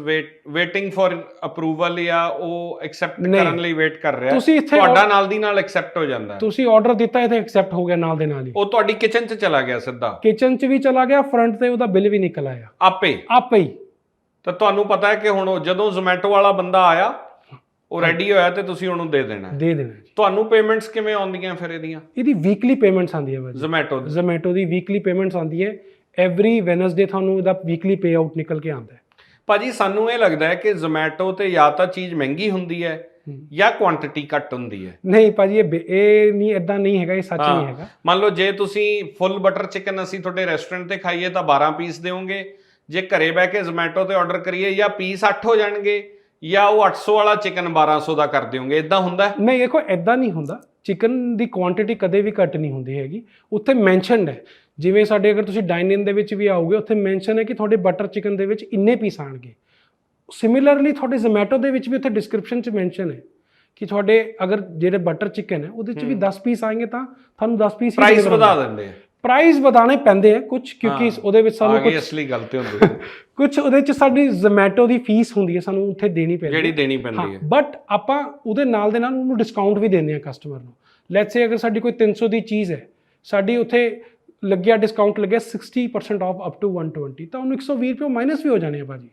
waiting for approval ਜਾਂ ਉਹ ਐਕਸੈਪਟ। ਕਰਨ ਲਈ ਵੇਟ ਕਰ ਰਿਹਾ। ਤੁਸੀਂ ਇੱਥੇ ਤੁਹਾਡਾ ਨਾਲ ਦੀ ਨਾਲ ਐਕਸੈਪਟ ਹੋ ਜਾਂਦਾ ਤੁਸੀਂ ਆਰਡਰ ਦਿੱਤਾ ਤੇ ਐਕਸੈਪਟ ਹੋ ਗਿਆ ਨਾਲ ਦੇ ਨਾਲ ਹੀ। ਉਹ ਤੁਹਾਡੀ ਕਿਚਨ 'ਚ ਚਲਾ ਗਿਆ ਸਿੱਧਾ। ਕਿਚਨ 'ਚ ਵੀ ਚਲਾ ਗਿਆ ਫਰੰਟ ਤੇ ਉਹਦਾ ਬਿੱਲ ਵੀ ਨਿਕਲ ਆਇਆ। ਆਪੇ। ਆਪੇ ਹੀ। ਤਾਂ ਤੁਹਾਨੂੰ ਪਤਾ ਹੈ ਕਿ ਹੁਣ ਜਦੋਂ ਜ਼ੋਮੈਟੋ ਵਾਲਾ ਬੰਦਾ ਆਇਆ ਉਹ ਰੈਡੀ ਹੋਇਆ ਤੇ ਤੁਸੀਂ ਉਹਨੂੰ ਦੇ ਦੇਣਾ। ਦੇ ਦੇਣਾ ਤੁਹਾਨੂੰ ਪੇਮੈਂਟਸ ਕਿਵੇਂ ਆਉਂਦੀਆਂ ਫਿਰ ਇਹਦੀਆਂ? ਇਹਦੀ ਵੀਕਲੀ ਪੇਮੈਂਟਸ ਆਉਂਦੀ ਹੈ ਭਾਜੀ। ਜ਼ੋਮੈਟੋ ਦੀ। ਜ਼ੋਮੈਟੋ ਦੀ ਵੀਕਲੀ ਪੇਮੈਂਟਸ ਆਉਂਦੀ ਹੈ। ਐਵਰੀ ਵੈਨਸਡੇ ਤੁਹਾਨੂੰ ਇਹਦਾ ਵੀਕਲੀ ਪੇ ਆਊਟ ਨਿਕਲ ਕੇ ਆਉਂਦਾ ਹੈ। ਭਾਜੀ ਸਾਨੂੰ ਇਹ ਲੱਗਦਾ ਹੈ ਕਿ ਜ਼ੋਮੈਟੋ ਤੇ ਜਾਂ ਤਾਂ ਚੀਜ਼ ਮਹਿੰਗੀ ਹੁੰਦੀ ਹੈ। ਜਾਂ ਕੁਆਂਟੀਟੀ ਘੱਟ ਹੁੰਦੀ ਹੈ। ਨਹੀਂ ਭਾਜੀ ਇਹ ਬੇ- ਇਹ ਨਹੀਂ ਇਦਾਂ ਨਹੀਂ ਹੈਗਾ ਇਹ ਸੱਚ। ਨਹੀਂ ਹੈਗਾ। ਮੰਨ ਲਓ ਜੇ ਤੁਸੀਂ ਫੁੱਲ ਬਟਰ ਚਿਕਨ ਅਸੀਂ ਤੁਹਾਡੇ ਰੈਸਟੋਰੈਂਟ ਤੇ ਖਾਈਏ ਤਾਂ 12 ਪੀਸ ਦਿਓਗੇ। ਜੇ ਘਰੇ ਬਹਿ ਕੇ ਜ਼ੋਮੈਟੋ ਤੇ ਆਰਡਰ ਕਰੀਏ ਜਾਂ ਪੀਸ 8 ਹੋ ਜਾਣਗੇ ਜਾਂ ਉਹ 800 ਵਾਲਾ ਚਿਕਨ 1200 ਦਾ ਕਰ ਦਿਓਗੇ। ਇਦਾਂ ਹੁੰਦਾ ਹੈ? ਨਹੀਂ ਦੇਖੋ ਇਦਾਂ ਨਹੀਂ ਹੁੰਦਾ। ਚਿਕਨ ਦੀ ਕੁਆਂਟੀਟੀ ਕਦੇ ਵੀ ਘੱਟ ਨਹੀਂ ਹੁੰਦੀ ਹੈਗੀ। ਉੱਥੇ ਮੈਂਸ਼ਨਡ ਹੈ। ਜਿਵੇਂ ਸਾਡੇ ਅਗਰ ਤੁਸੀਂ ਡਾਈਨ ਇਨ ਦੇ ਵਿੱਚ ਵੀ ਆਓਗੇ ਉੱਥੇ ਮੈਂਸ਼ਨ ਹੈ ਕਿ ਤੁਹਾਡੇ ਬਟਰ ਚਿਕਨ ਦੇ ਵਿੱਚ ਇੰਨੇ ਪੀਸ ਆਣਗੇ। ਸਿਮਿਲਰਲੀ ਤੁਹਾਡੇ ਜ਼ੋਮੈਟੋ ਦੇ ਵਿੱਚ ਵੀ ਉੱਥੇ ਡਿਸਕ੍ਰਿਪਸ਼ਨ 'ਚ ਮੈਂਸ਼ਨ ਹੈ ਕਿ ਤੁਹਾਡੇ ਅਗਰ ਜਿਹੜੇ ਬਟਰ ਚਿਕਨ ਹੈ ਉਹਦੇ 'ਚ ਵੀ 10 ਪੀਸ ਆएंगे ਤਾਂ ਤੁਹਾਨੂੰ 10 ਪੀਸ ਪ੍ਰਾਈਸ ਵਧਾ ਦਿੰਦੇ ਆ। ਪ੍ਰਾਈਸ ਵਧਾਣੇ ਪੈਂਦੇ ਆ ਕੁਝ ਕਿਉਂਕਿ ਹਾਂ। ਉਹਦੇ ਵਿੱਚ ਸਾਨੂੰ ਕੁਝ ਅਸਲੀ ਗੱਲ ਤੇ ਹੁੰਦੀ ਹੈ, ਕੁਝ ਉਹਦੇ 'ਚ ਸਾਡੀ ਜ਼ੋਮੈਟੋ ਦੀ ਫੀਸ ਹੁੰਦੀ ਹੈ ਸਾਨੂੰ ਉੱਥੇ ਦੇਣੀ ਪੈਂਦੀ ਜਿਹੜੀ ਹੈ ਦੇਣੀ ਪੈਂਦੀ ਹੈ। ਬਟ ਆਪਾਂ ਉਹਦੇ ਨਾਲ ਦੇ ਨਾਲ ਉਹਨੂੰ ਡਿਸਕਾਊਂਟ ਵੀ ਦਿੰਦੇ ਆ ਕਸਟਮਰ ਨੂੰ। ਲੈਟਸ ਸੇ ਅਗਰ ਸਾਡੀ ਕੋਈ 300 ਦੀ ਚੀਜ਼ ਹੈ ਸਾਡੀ ਉੱਥੇ ਲੱਗਿਆ ਡਿਸਕਾਊਂਟ ਲੱਗਿਆ 60% ਆਫ ਅਪ ਟੂ 120 ਤਾਂ ਉਹਨੂੰ 120 ਰੁਪਏ ਮਾਈਨਸ ਵੀ ਹੋ ਜਾਣੇ ਆ ਭਾਜੀ।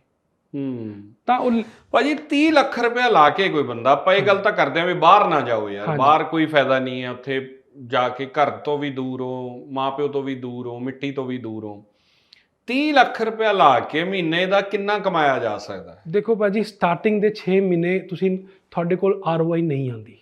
ਹੂੰ। ਤਾਂ ਉਹ ਭਾਜੀ 30 ਲੱਖ ਰੁਪਇਆ ਲਾ ਕੇ ਕੋਈ ਬੰਦਾ ਆਪਾਂ ਇਹ ਗੱਲ ਤਾਂ ਕਰਦੇ ਆ ਵੀ ਬਾਹਰ ਨਾ ਜਾਓ ਯਾਰ। ਬਾਹਰ ਕੋਈ ਫਾਇਦਾ ਨਹੀਂ ਹੈ ਉੱਥੇ ਜਾ ਕੇ ਘਰ ਤੋਂ ਵੀ ਦੂਰ ਹੋ ਮਾਪਿਓ ਤੋਂ ਵੀ ਦੂਰ ਹੋ ਮਿੱਟੀ ਤੋਂ ਵੀ ਦੂਰ ਹੋ। 30 ਲੱਖ ਰੁਪਇਆ ਲਾ ਕੇ ਮਹੀਨੇ ਦਾ ਕਿੰਨਾ ਕਮਾਇਆ ਜਾ ਸਕਦਾ? ਹੈ ਦੇਖੋ ਭਾਜੀ ਸਟਾਰਟਿੰਗ ਦੇ 6 ਮਹੀਨੇ ਤੁਸੀਂ ਤੁਹਾਡੇ ਕੋਲ ਆਰਓਆਈ ਨਹੀਂ ਆਉਂਦੀ।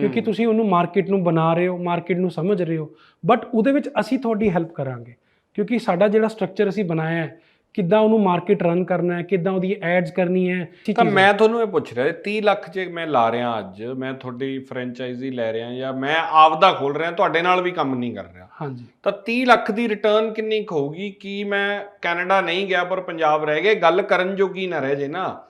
ਕਿਉਂਕਿ ਤੁਸੀਂ ਉਹਨੂੰ ਮਾਰਕੀਟ ਨੂੰ ਬਣਾ ਰਹੇ ਹੋ ਮਾਰਕੀਟ ਨੂੰ ਸਮਝ ਰਹੇ ਹੋ। ਬਟ ਉਹਦੇ ਵਿੱਚ ਅਸੀਂ ਤੁਹਾਡੀ ਹੈਲਪ ਕਰਾਂਗੇ। ਕਿਉਂਕਿ ਸਾਡਾ ਜਿਹੜਾ ਸਟਰਕਚਰ ਅਸੀਂ ਬਣਾਇਆ ਹੈ ਕਿੱਦਾਂ ਉਹਨੂੰ ਮਾਰਕੀਟ ਰਨ ਕਰਨਾ ਹੈ ਕਿੱਦਾਂ ਉਹਦੀ ਐਡਸ ਕਰਨੀ ਹੈ ਤਾਂ। ਮੈਂ ਤੁਹਾਨੂੰ ਇਹ ਪੁੱਛ ਰਿਹਾ 30 ਲੱਖ ਜੇ ਮੈਂ ਲਾ ਰਿਹਾ ਅੱਜ ਮੈਂ ਤੁਹਾਡੀ ਫਰੈਂਚਾਈਜ਼ੀ ਲੈ ਰਿਹਾ ਜਾਂ ਮੈਂ ਆਪਦਾ ਖੋਲ ਰਿਹਾ ਤੁਹਾਡੇ ਨਾਲ ਵੀ ਕੰਮ ਨਹੀਂ ਕਰ ਰਿਹਾ। ਹਾਂਜੀ। ਤਾਂ 30 ਲੱਖ ਦੀ ਰਿਟਰਨ ਕਿੰਨੀ ਕੁ ਹੋਊਗੀ? ਕੀ ਮੈਂ ਕੈਨੇਡਾ ਨਹੀਂ ਗਿਆ ਪਰ ਪੰਜਾਬ ਰਹਿ ਗਏ? ਗੱਲ ਕਰਨ ਜੋਗੀ ਨਾ ਰਹਿ ਜੇ ਨਾ।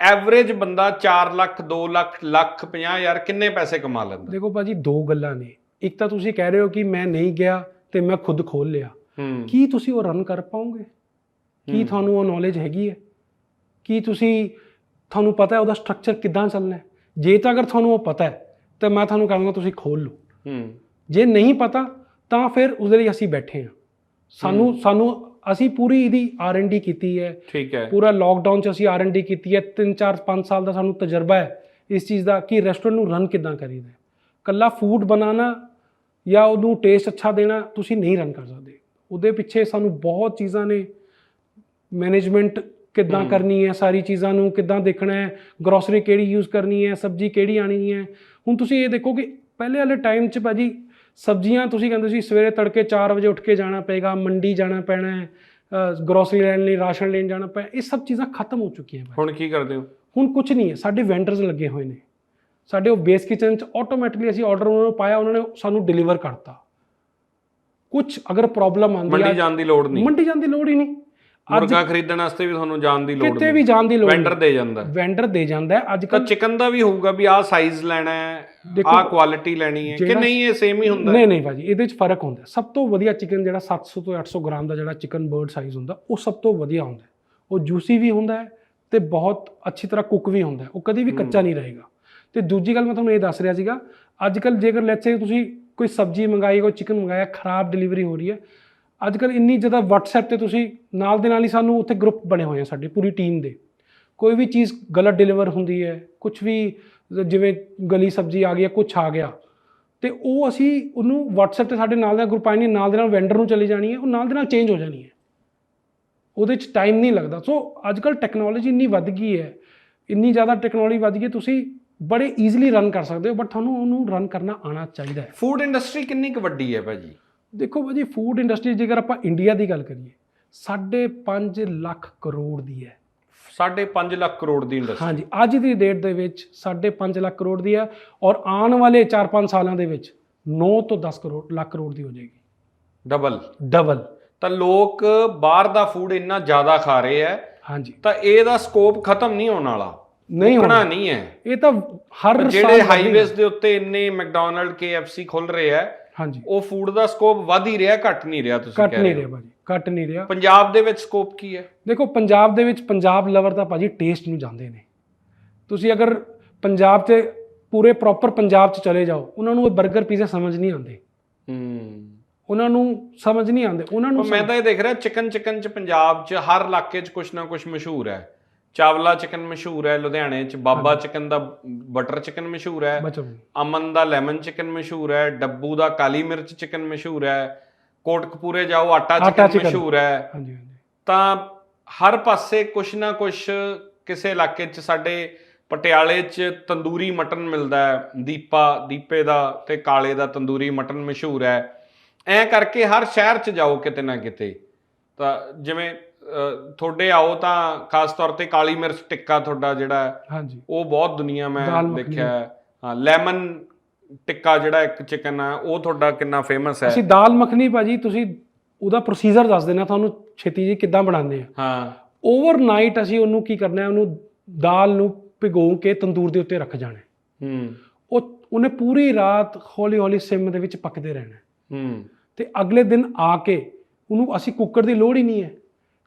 ਐਵਰੇਜ ਬੰਦਾ 4 ਲੱਖ 2 ਲੱਖ ਲੱਖ 50 ਹਜ਼ਾਰ ਕਿੰਨੇ ਪੈਸੇ ਕਮਾ ਲੈਂਦਾ? ਦੇਖੋ ਭਾਜੀ ਦੋ ਗੱਲਾਂ ਨੇ। ਇੱਕ ਤਾਂ ਤੁਸੀਂ ਕਹਿ ਰਹੇ ਹੋ ਕਿ ਮੈਂ ਨਹੀਂ ਗਿਆ ਤੇ ਮੈਂ ਖੁਦ ਖੋਲ ਲਿਆ। ਕੀ ਤੁਸੀਂ ਉਹ ਰਨ ਕਰ ਪਾਓਗੇ? ਕੀ। ਤੁਹਾਨੂੰ ਉਹ ਨੌਲੇਜ ਹੈਗੀ ਹੈ? ਕੀ ਤੁਸੀਂ ਤੁਹਾਨੂੰ ਪਤਾ ਹੈ ਉਹਦਾ ਸਟਰਕਚਰ ਕਿੱਦਾਂ ਚੱਲਣਾ ਹੈ? ਜੇ ਤਾਂ ਅਗਰ ਤੁਹਾਨੂੰ ਉਹ ਪਤਾ ਹੈ ਤਾਂ ਮੈਂ ਤੁਹਾਨੂੰ ਕਹਾਂਗਾ ਤੁਸੀਂ ਖੋਲ ਲਓ। ਜੇ ਨਹੀਂ ਪਤਾ ਤਾਂ ਫਿਰ ਉਸ ਦੇ ਲਈ ਅਸੀਂ ਬੈਠੇ ਹਾਂ। ਸਾਨੂੰ ਸਾਨੂੰ ਅਸੀਂ ਪੂਰੀ ਇਹਦੀ ਡੀ ਕੀਤੀ ਹੈ। ਠੀਕ ਹੈ। ਪੂਰਾ ਲੋਕਡਾਊਨ ਚ ਅਸੀਂ ਡੀ ਕੀਤੀ ਹੈ। 3 4 5 ਸਾਲ ਦਾ ਸਾਨੂੰ ਤਜਰਬਾ ਹੈ ਇਸ ਚੀਜ਼ ਦਾ ਕਿ ਰੈਸਟੋਰੈਂਟ ਨੂੰ ਰਨ ਕਿੱਦਾਂ ਕਰੀਦਾ। ਕੱਲਾ ਫੂਡ ਬਣਾਉਣਾ ਜਾਂ ਉਹਨੂੰ ਟੇਸਟ ਅੱਛਾ ਦੇਣਾ ਤੁਸੀਂ ਨਹੀਂ ਰਨ ਕਰ ਸਕਦੇ। ਉਹਦੇ ਪਿੱਛੇ ਸਾਨੂੰ ਬਹੁਤ ਚੀਜ਼ਾਂ ਨੇ। ਮੈਨੇਜਮੈਂਟ ਕਿੱਦਾਂ ਕਰਨੀ ਹੈ ਸਾਰੀ ਚੀਜ਼ਾਂ ਨੂੰ ਕਿੱਦਾਂ ਦੇਖਣਾ ਹੈ ਗਰੋਸਰੀ ਕਿਹੜੀ ਯੂਜ਼ ਕਰਨੀ ਹੈ ਸਬਜ਼ੀ ਕਿਹੜੀ ਆਣੀ ਹੈ। ਹੁਣ ਤੁਸੀਂ ਇਹ ਦੇਖੋ ਕਿ ਪਹਿਲੇ ਵਾਲੇ ਟਾਈਮ 'ਚ ਭਾਜੀ ਸਬਜ਼ੀਆਂ ਤੁਸੀਂ ਕਹਿੰਦੇ ਸੀ ਸਵੇਰੇ ਤੜਕੇ 4 ਵਜੇ ਉੱਠ ਕੇ ਜਾਣਾ ਪਏਗਾ ਮੰਡੀ ਜਾਣਾ ਪੈਣਾ ਹੈ ਗਰੋਸਰੀ ਲੈਣ ਲਈ ਰਾਸ਼ਨ ਲੈਣ ਜਾਣਾ ਪੈ ਇਹ ਸਭ ਚੀਜ਼ਾਂ ਖਤਮ ਹੋ ਚੁੱਕੀਆਂ ਹੁਣ ਕੀ ਕਰਦੇ ਹੋ? ਹੁਣ ਕੁਝ ਨਹੀਂ ਹੈ ਸਾਡੇ ਵੈਂਡਰਸ ਲੱਗੇ ਹੋਏ ਨੇ। ਸਾਡੇ ਉਹ ਬੇਸ ਕਿਚਨ 'ਚ ਆਟੋਮੈਟਿਕਲੀ ਅਸੀਂ ਆਰਡਰ ਉਹਨਾਂ ਨੂੰ ਪਾਇਆ ਉਹਨਾਂ ਨੇ ਸਾਨੂੰ ਡਿਲੀਵਰ ਕਰਤਾ ਕੁਝ ਅਗਰ ਪ੍ਰੋਬਲਮ ਆਉਂਦੀ ਮੰਡੀ ਹੈ ਜਾਣ ਦੀ ਲੋੜ ਨਹੀਂ ਮੰਡੀ ਜਾਣ ਦੀ ਲੋੜ ਹੀ ਨਹੀਂ ਮੁਰਗਾ ਖਰੀਦਣ ਵਾਸਤੇ ਵੀ ਤੁਹਾਨੂੰ ਜਾਣ ਦੀ ਲੋੜ ਕਿਤੇ ਵੀ ਜਾਣ ਦੀ ਲੋੜ ਵੈਂਡਰ ਦੇ ਜਾਂਦਾ। ਵੈਂਡਰ ਦੇ ਜਾਂਦਾ ਹੈ ਅੱਜ ਕੱਲ ਚਿਕਨ ਦਾ ਵੀ ਹੋਊਗਾ ਵੀ ਆਹ ਸਾਈਜ਼ ਲੈਣਾ ਹੈ ਆਹ ਕੁਆਲਿਟੀ ਲੈਣੀ ਹੈ ਕਿ ਨਹੀਂ ਇਹ ਸੇਮ ਹੀ ਹੁੰਦਾ? ਨਹੀਂ ਨਹੀਂ ਭਾਜੀ ਇਹਦੇ ਵਿੱਚ ਫ਼ਰਕ ਹੁੰਦਾ। ਸਭ ਤੋਂ ਵਧੀਆ ਚਿਕਨ ਜਿਹੜਾ 700 ਤੋਂ 800 ਗ੍ਰਾਮ ਦਾ ਜਿਹੜਾ ਚਿਕਨ ਬਰਡ ਸਾਈਜ਼ ਹੁੰਦਾ ਉਹ ਸਭ ਤੋਂ ਵਧੀਆ ਹੁੰਦਾ। ਉਹ ਜੂਸੀ ਵੀ ਹੁੰਦਾ ਤੇ ਬਹੁਤ ਅੱਛੀ ਤਰ੍ਹਾਂ ਕੁੱਕ ਵੀ ਹੁੰਦਾ। ਉਹ ਕਦੀ ਵੀ ਕੱਚਾ ਨਹੀਂ ਰਹੇਗਾ ਤੇ ਦੂਜੀ ਗੱਲ ਮੈਂ ਤੁਹਾਨੂੰ ਇਹ ਦੱਸ ਰਿਹਾ ਸੀਗਾ ਅੱਜ ਕੱਲ ਜੇਕਰ ਲੈਟਸ ਸੇ ਤੁਸੀਂ ਕੋਈ ਸਬਜ਼ੀ ਮੰਗਾਈ ਕੋਈ ਚਿਕਨ ਮੰਗਾਇਆ ਖਰਾਬ ਡਿਲੀਵਰੀ ਹੋ ਰਹੀ ਹੈ ਅੱਜ ਕੱਲ ਇੰਨੀ ਜ਼ਿਆਦਾ WhatsApp ਤੇ ਤੁਸੀਂ ਨਾਲ ਦੇ ਨਾਲ ਹੀ ਸਾਨੂੰ ਉੱਥੇ ਗਰੁੱਪ ਬਣੇ ਹੋਏ ਆ ਸਾਡੇ ਪੂਰੀ ਟੀਮ ਦੇ। ਕੋਈ ਵੀ ਚੀਜ਼ ਗਲਤ ਡਿਲੀਵਰ ਹੁੰਦੀ ਹੈ ਕੁਝ ਵੀ ਜਿਵੇਂ ਗਲੀ ਸਬਜ਼ੀ ਆ ਗਈ ਹੈ ਕੁਝ ਆ ਗਿਆ ਤੇ ਉਹ ਅਸੀਂ ਉਹਨੂੰ WhatsApp ਤੇ ਸਾਡੇ ਨਾਲ ਦਾ ਗਰੁੱਪ ਆਣੀ ਨਾਲ ਦੇ ਨਾਲ ਵੈਂਡਰ ਨੂੰ ਚਲੀ ਜਾਣੀ ਹੈ ਉਹ ਨਾਲ ਦੇ ਨਾਲ ਚੇਂਜ ਹੋ ਜਾਣੀ ਹੈ। ਉਹਦੇ 'ਚ ਟਾਈਮ ਨਹੀਂ ਲੱਗਦਾ। ਸੋ ਅੱਜ ਕੱਲ ਟੈਕਨੋਲੋਜੀ ਇੰਨੀ ਵੱਧ ਗਈ ਹੈ ਇੰਨੀ ਜ਼ਿਆਦਾ ਟੈਕਨੋਲੋਜੀ ਵੱਧ ਗਈ ਹੈ, ਤੁਸੀਂ ਬੜੇ ਈਜ਼ੀਲੀ ਰਨ ਕਰ ਸਕਦੇ ਹੋ ਬਟ ਤੁਹਾਨੂੰ ਉਹਨੂੰ ਰਨ ਕਰਨਾ ਆਉਣਾ ਚਾਹੀਦਾ ਹੈ। ਫੂਡ ਇੰਡਸਟਰੀ ਕਿੰਨੀ ਕੁ ਵੱਡੀ ਹੈ ਭਾਜੀ? ਦੇਖੋ ਭਾਜੀ ਫੂਡ ਇੰਡਸਟਰੀ ਜੇਕਰ ਆਪਾਂ ਇੰਡੀਆ ਦੀ ਗੱਲ ਕਰੀਏ ਸਾਢੇ ਪੰਜ ਲੱਖ ਕਰੋੜ ਦੀ ਹੈ। 5.5 ਲੱਖ ਕਰੋੜ ਦੀ ਇੰਡਸਟਰੀ ਹਾਂਜੀ ਅੱਜ ਦੀ ਡੇਟ ਦੇ ਵਿੱਚ ਸਾਢੇ ਪੰਜ ਲੱਖ ਕਰੋੜ ਦੀ ਹੈ ਔਰ ਆਉਣ ਵਾਲੇ 4-5 ਸਾਲਾਂ ਦੇ ਵਿੱਚ 9 ਤੋਂ 10 ਕਰੋੜ ਲੱਖ ਕਰੋੜ ਦੀ ਹੋ ਜਾਏਗੀ। ਡਬਲ ਡਬਲ ਤਾਂ ਲੋਕ ਬਾਹਰ ਦਾ ਫੂਡ ਇੰਨਾ ਜ਼ਿਆਦਾ ਖਾ ਰਹੇ ਹੈ ਹਾਂਜੀ। ਤਾਂ ਇਹਦਾ ਸਕੋਪ ਖਤਮ ਨਹੀਂ ਹੋਣ ਵਾਲਾ। ਨਹੀਂ ਹੋਣਾ। ਨਹੀਂ ਹੈ। ਇਹ ਤਾਂ ਹਰ ਜਿਹੜੇ। ਹਾਈਵੇਜ਼ ਦੇ ਉੱਤੇ ਇੰਨੇ ਮੈਕਡੋਨਲਡ KFC ਖੁੱਲ ਰਹੇ ਹੈ ਹਾਂਜੀ। ਉਹ ਫੂਡ ਦਾ ਸਕੋਪ ਵੱਧ ਹੀ ਰਿਹਾ ਘਟ ਨਹੀਂ ਰਿਹਾ ਤੁਸੀਂ ਘਟ ਨਹੀਂ ਰਹੇ ਭਾਜੀ ਘਟ ਨਹੀਂ ਰਿਹਾ। ਪੰਜਾਬ ਦੇ ਵਿੱਚ ਸਕੋਪ ਕੀ ਹੈ? ਦੇਖੋ ਪੰਜਾਬ ਦੇ ਵਿੱਚ ਪੰਜਾਬ ਲਵਰ ਤਾਂ ਭਾਜੀ ਟੇਸਟ ਨੂੰ ਜਾਂਦੇ ਨੇ। ਤੁਸੀਂ ਅਗਰ ਪੰਜਾਬ 'ਚ ਪੂਰੇ ਪ੍ਰੋਪਰ ਪੰਜਾਬ 'ਚ ਚਲੇ ਜਾਓ ਉਹਨਾਂ ਨੂੰ ਉਹ 버ਗਰ ਪੀਜ਼ਾ ਸਮਝ ਨਹੀਂ ਆਉਂਦੇ। ਹੂੰ। ਉਹਨਾਂ ਨੂੰ ਸਮਝ ਨਹੀਂ ਆਉਂਦੇ। ਉਹਨਾਂ ਨੂੰ ਮੈਂ ਤਾਂ ਇਹ ਦੇਖ ਰਿਹਾ ਚਿਕਨ ਚਿਕਨ ਚ ਪੰਜਾਬ ਚ ਹਰ ਇਲਾਕੇ ਚ ਕੁਛ ਨਾ ਕੁਛ ਮਸ਼ਹੂਰ ਹੈ। ਚਾਵਲਾ ਚਿਕਨ ਮਸ਼ਹੂਰ ਹੈ ਲੁਧਿਆਣੇ ਚ ਬਾਬਾ ਚਿਕਨ ਦਾ ਬਟਰ ਚਿਕਨ ਮਸ਼ਹੂਰ ਹੈ ਅਮਨ ਦਾ ਲੈਮਨ ਚਿਕਨ ਮਸ਼ਹੂਰ ਹੈ ਡੱਬੂ ਦਾ ਕਾਲੀ ਮਿਰਚ ਚਿਕਨ ਮਸ਼ਹੂਰ ਹੈ ਕੋਟਕਪੂਰੇ ਜਾਓ ਆਟਾ ਚਿਕਨ। ਮਸ਼ਹੂਰ ਹੈ। ਤਾਂ ਹਰ ਪਾਸੇ ਕੁਛ ਨਾ ਕੁਛ ਕਿਸੇ ਇਲਾਕੇ 'ਚ ਸਾਡੇ ਪਟਿਆਲੇ 'ਚ ਤੰਦੂਰੀ ਮਟਨ ਮਿਲਦਾ ਹੈ ਦੀਪਾ ਦੀਪੇ ਦਾ ਤੇ ਕਾਲੇ ਦਾ ਤੰਦੂਰੀ ਮਟਨ ਮਸ਼ਹੂਰ ਹੈ। ਐਂ ਕਰਕੇ ਹਰ ਸ਼ਹਿਰ 'ਚ ਜਾਓ ਕਿਤੇ ਨਾ ਕਿਤੇ। ਤਾਂ ਜਿਵੇਂ ਤੁਹਾਡੇ ਆਓ ਤਾਂ ਖਾਸ ਤੌਰ ਤੇ ਕਾਲੀ ਮਿਰਚ ਟਿੱਕਾ ਤੁਹਾਡਾ ਜਿਹੜਾ ਹਾਂਜੀ ਉਹ ਬਹੁਤ ਦੁਨੀਆ ਮੈਂ। ਦੇਖਿਆ ਹੈ। ਲੈਮਨ ਟਿੱਕਾ ਜਿਹੜਾ ਇੱਕ ਚਿਕਨ ਹੈ ਉਹ ਤੁਹਾਡਾ ਕਿੰਨਾ ਫੇਮਸ ਹੈ ਅਸੀਂ ਦਾਲ ਮੱਖਣੀ ਭਾਜੀ ਤੁਸੀਂ ਉਹਦਾ ਪ੍ਰੋਸੀਜਰ ਦੱਸ ਦੇਣਾ ਤੁਹਾਨੂੰ ਛੇਤੀ ਜੀ ਕਿੱਦਾਂ ਬਣਾਉਂਦੇ ਆ ਹਾਂ ਓਵਰਨਾਈਟ ਅਸੀਂ ਉਹਨੂੰ ਕੀ ਕਰਨਾ ਹੈ ਉਹਨੂੰ ਦਾਲ ਨੂੰ ਭਿਗੋ ਕੇ ਤੰਦੂਰ ਦੇ ਉੱਤੇ ਰੱਖ ਜਾਣਾ ਹੈ। ਉਹ ਉਹਨੇ ਪੂਰੀ ਰਾਤ ਹੌਲੀ ਹੌਲੀ ਸਿਮ ਦੇ ਵਿੱਚ ਪੱਕਦੇ ਰਹਿਣਾ। ਹੂੰ ਤੇ ਅਗਲੇ ਦਿਨ ਆ ਕੇ ਉਹਨੂੰ ਅਸੀਂ ਕੁੱਕਰ ਦੀ ਲੋੜ ਹੀ ਨਹੀਂ ਹੈ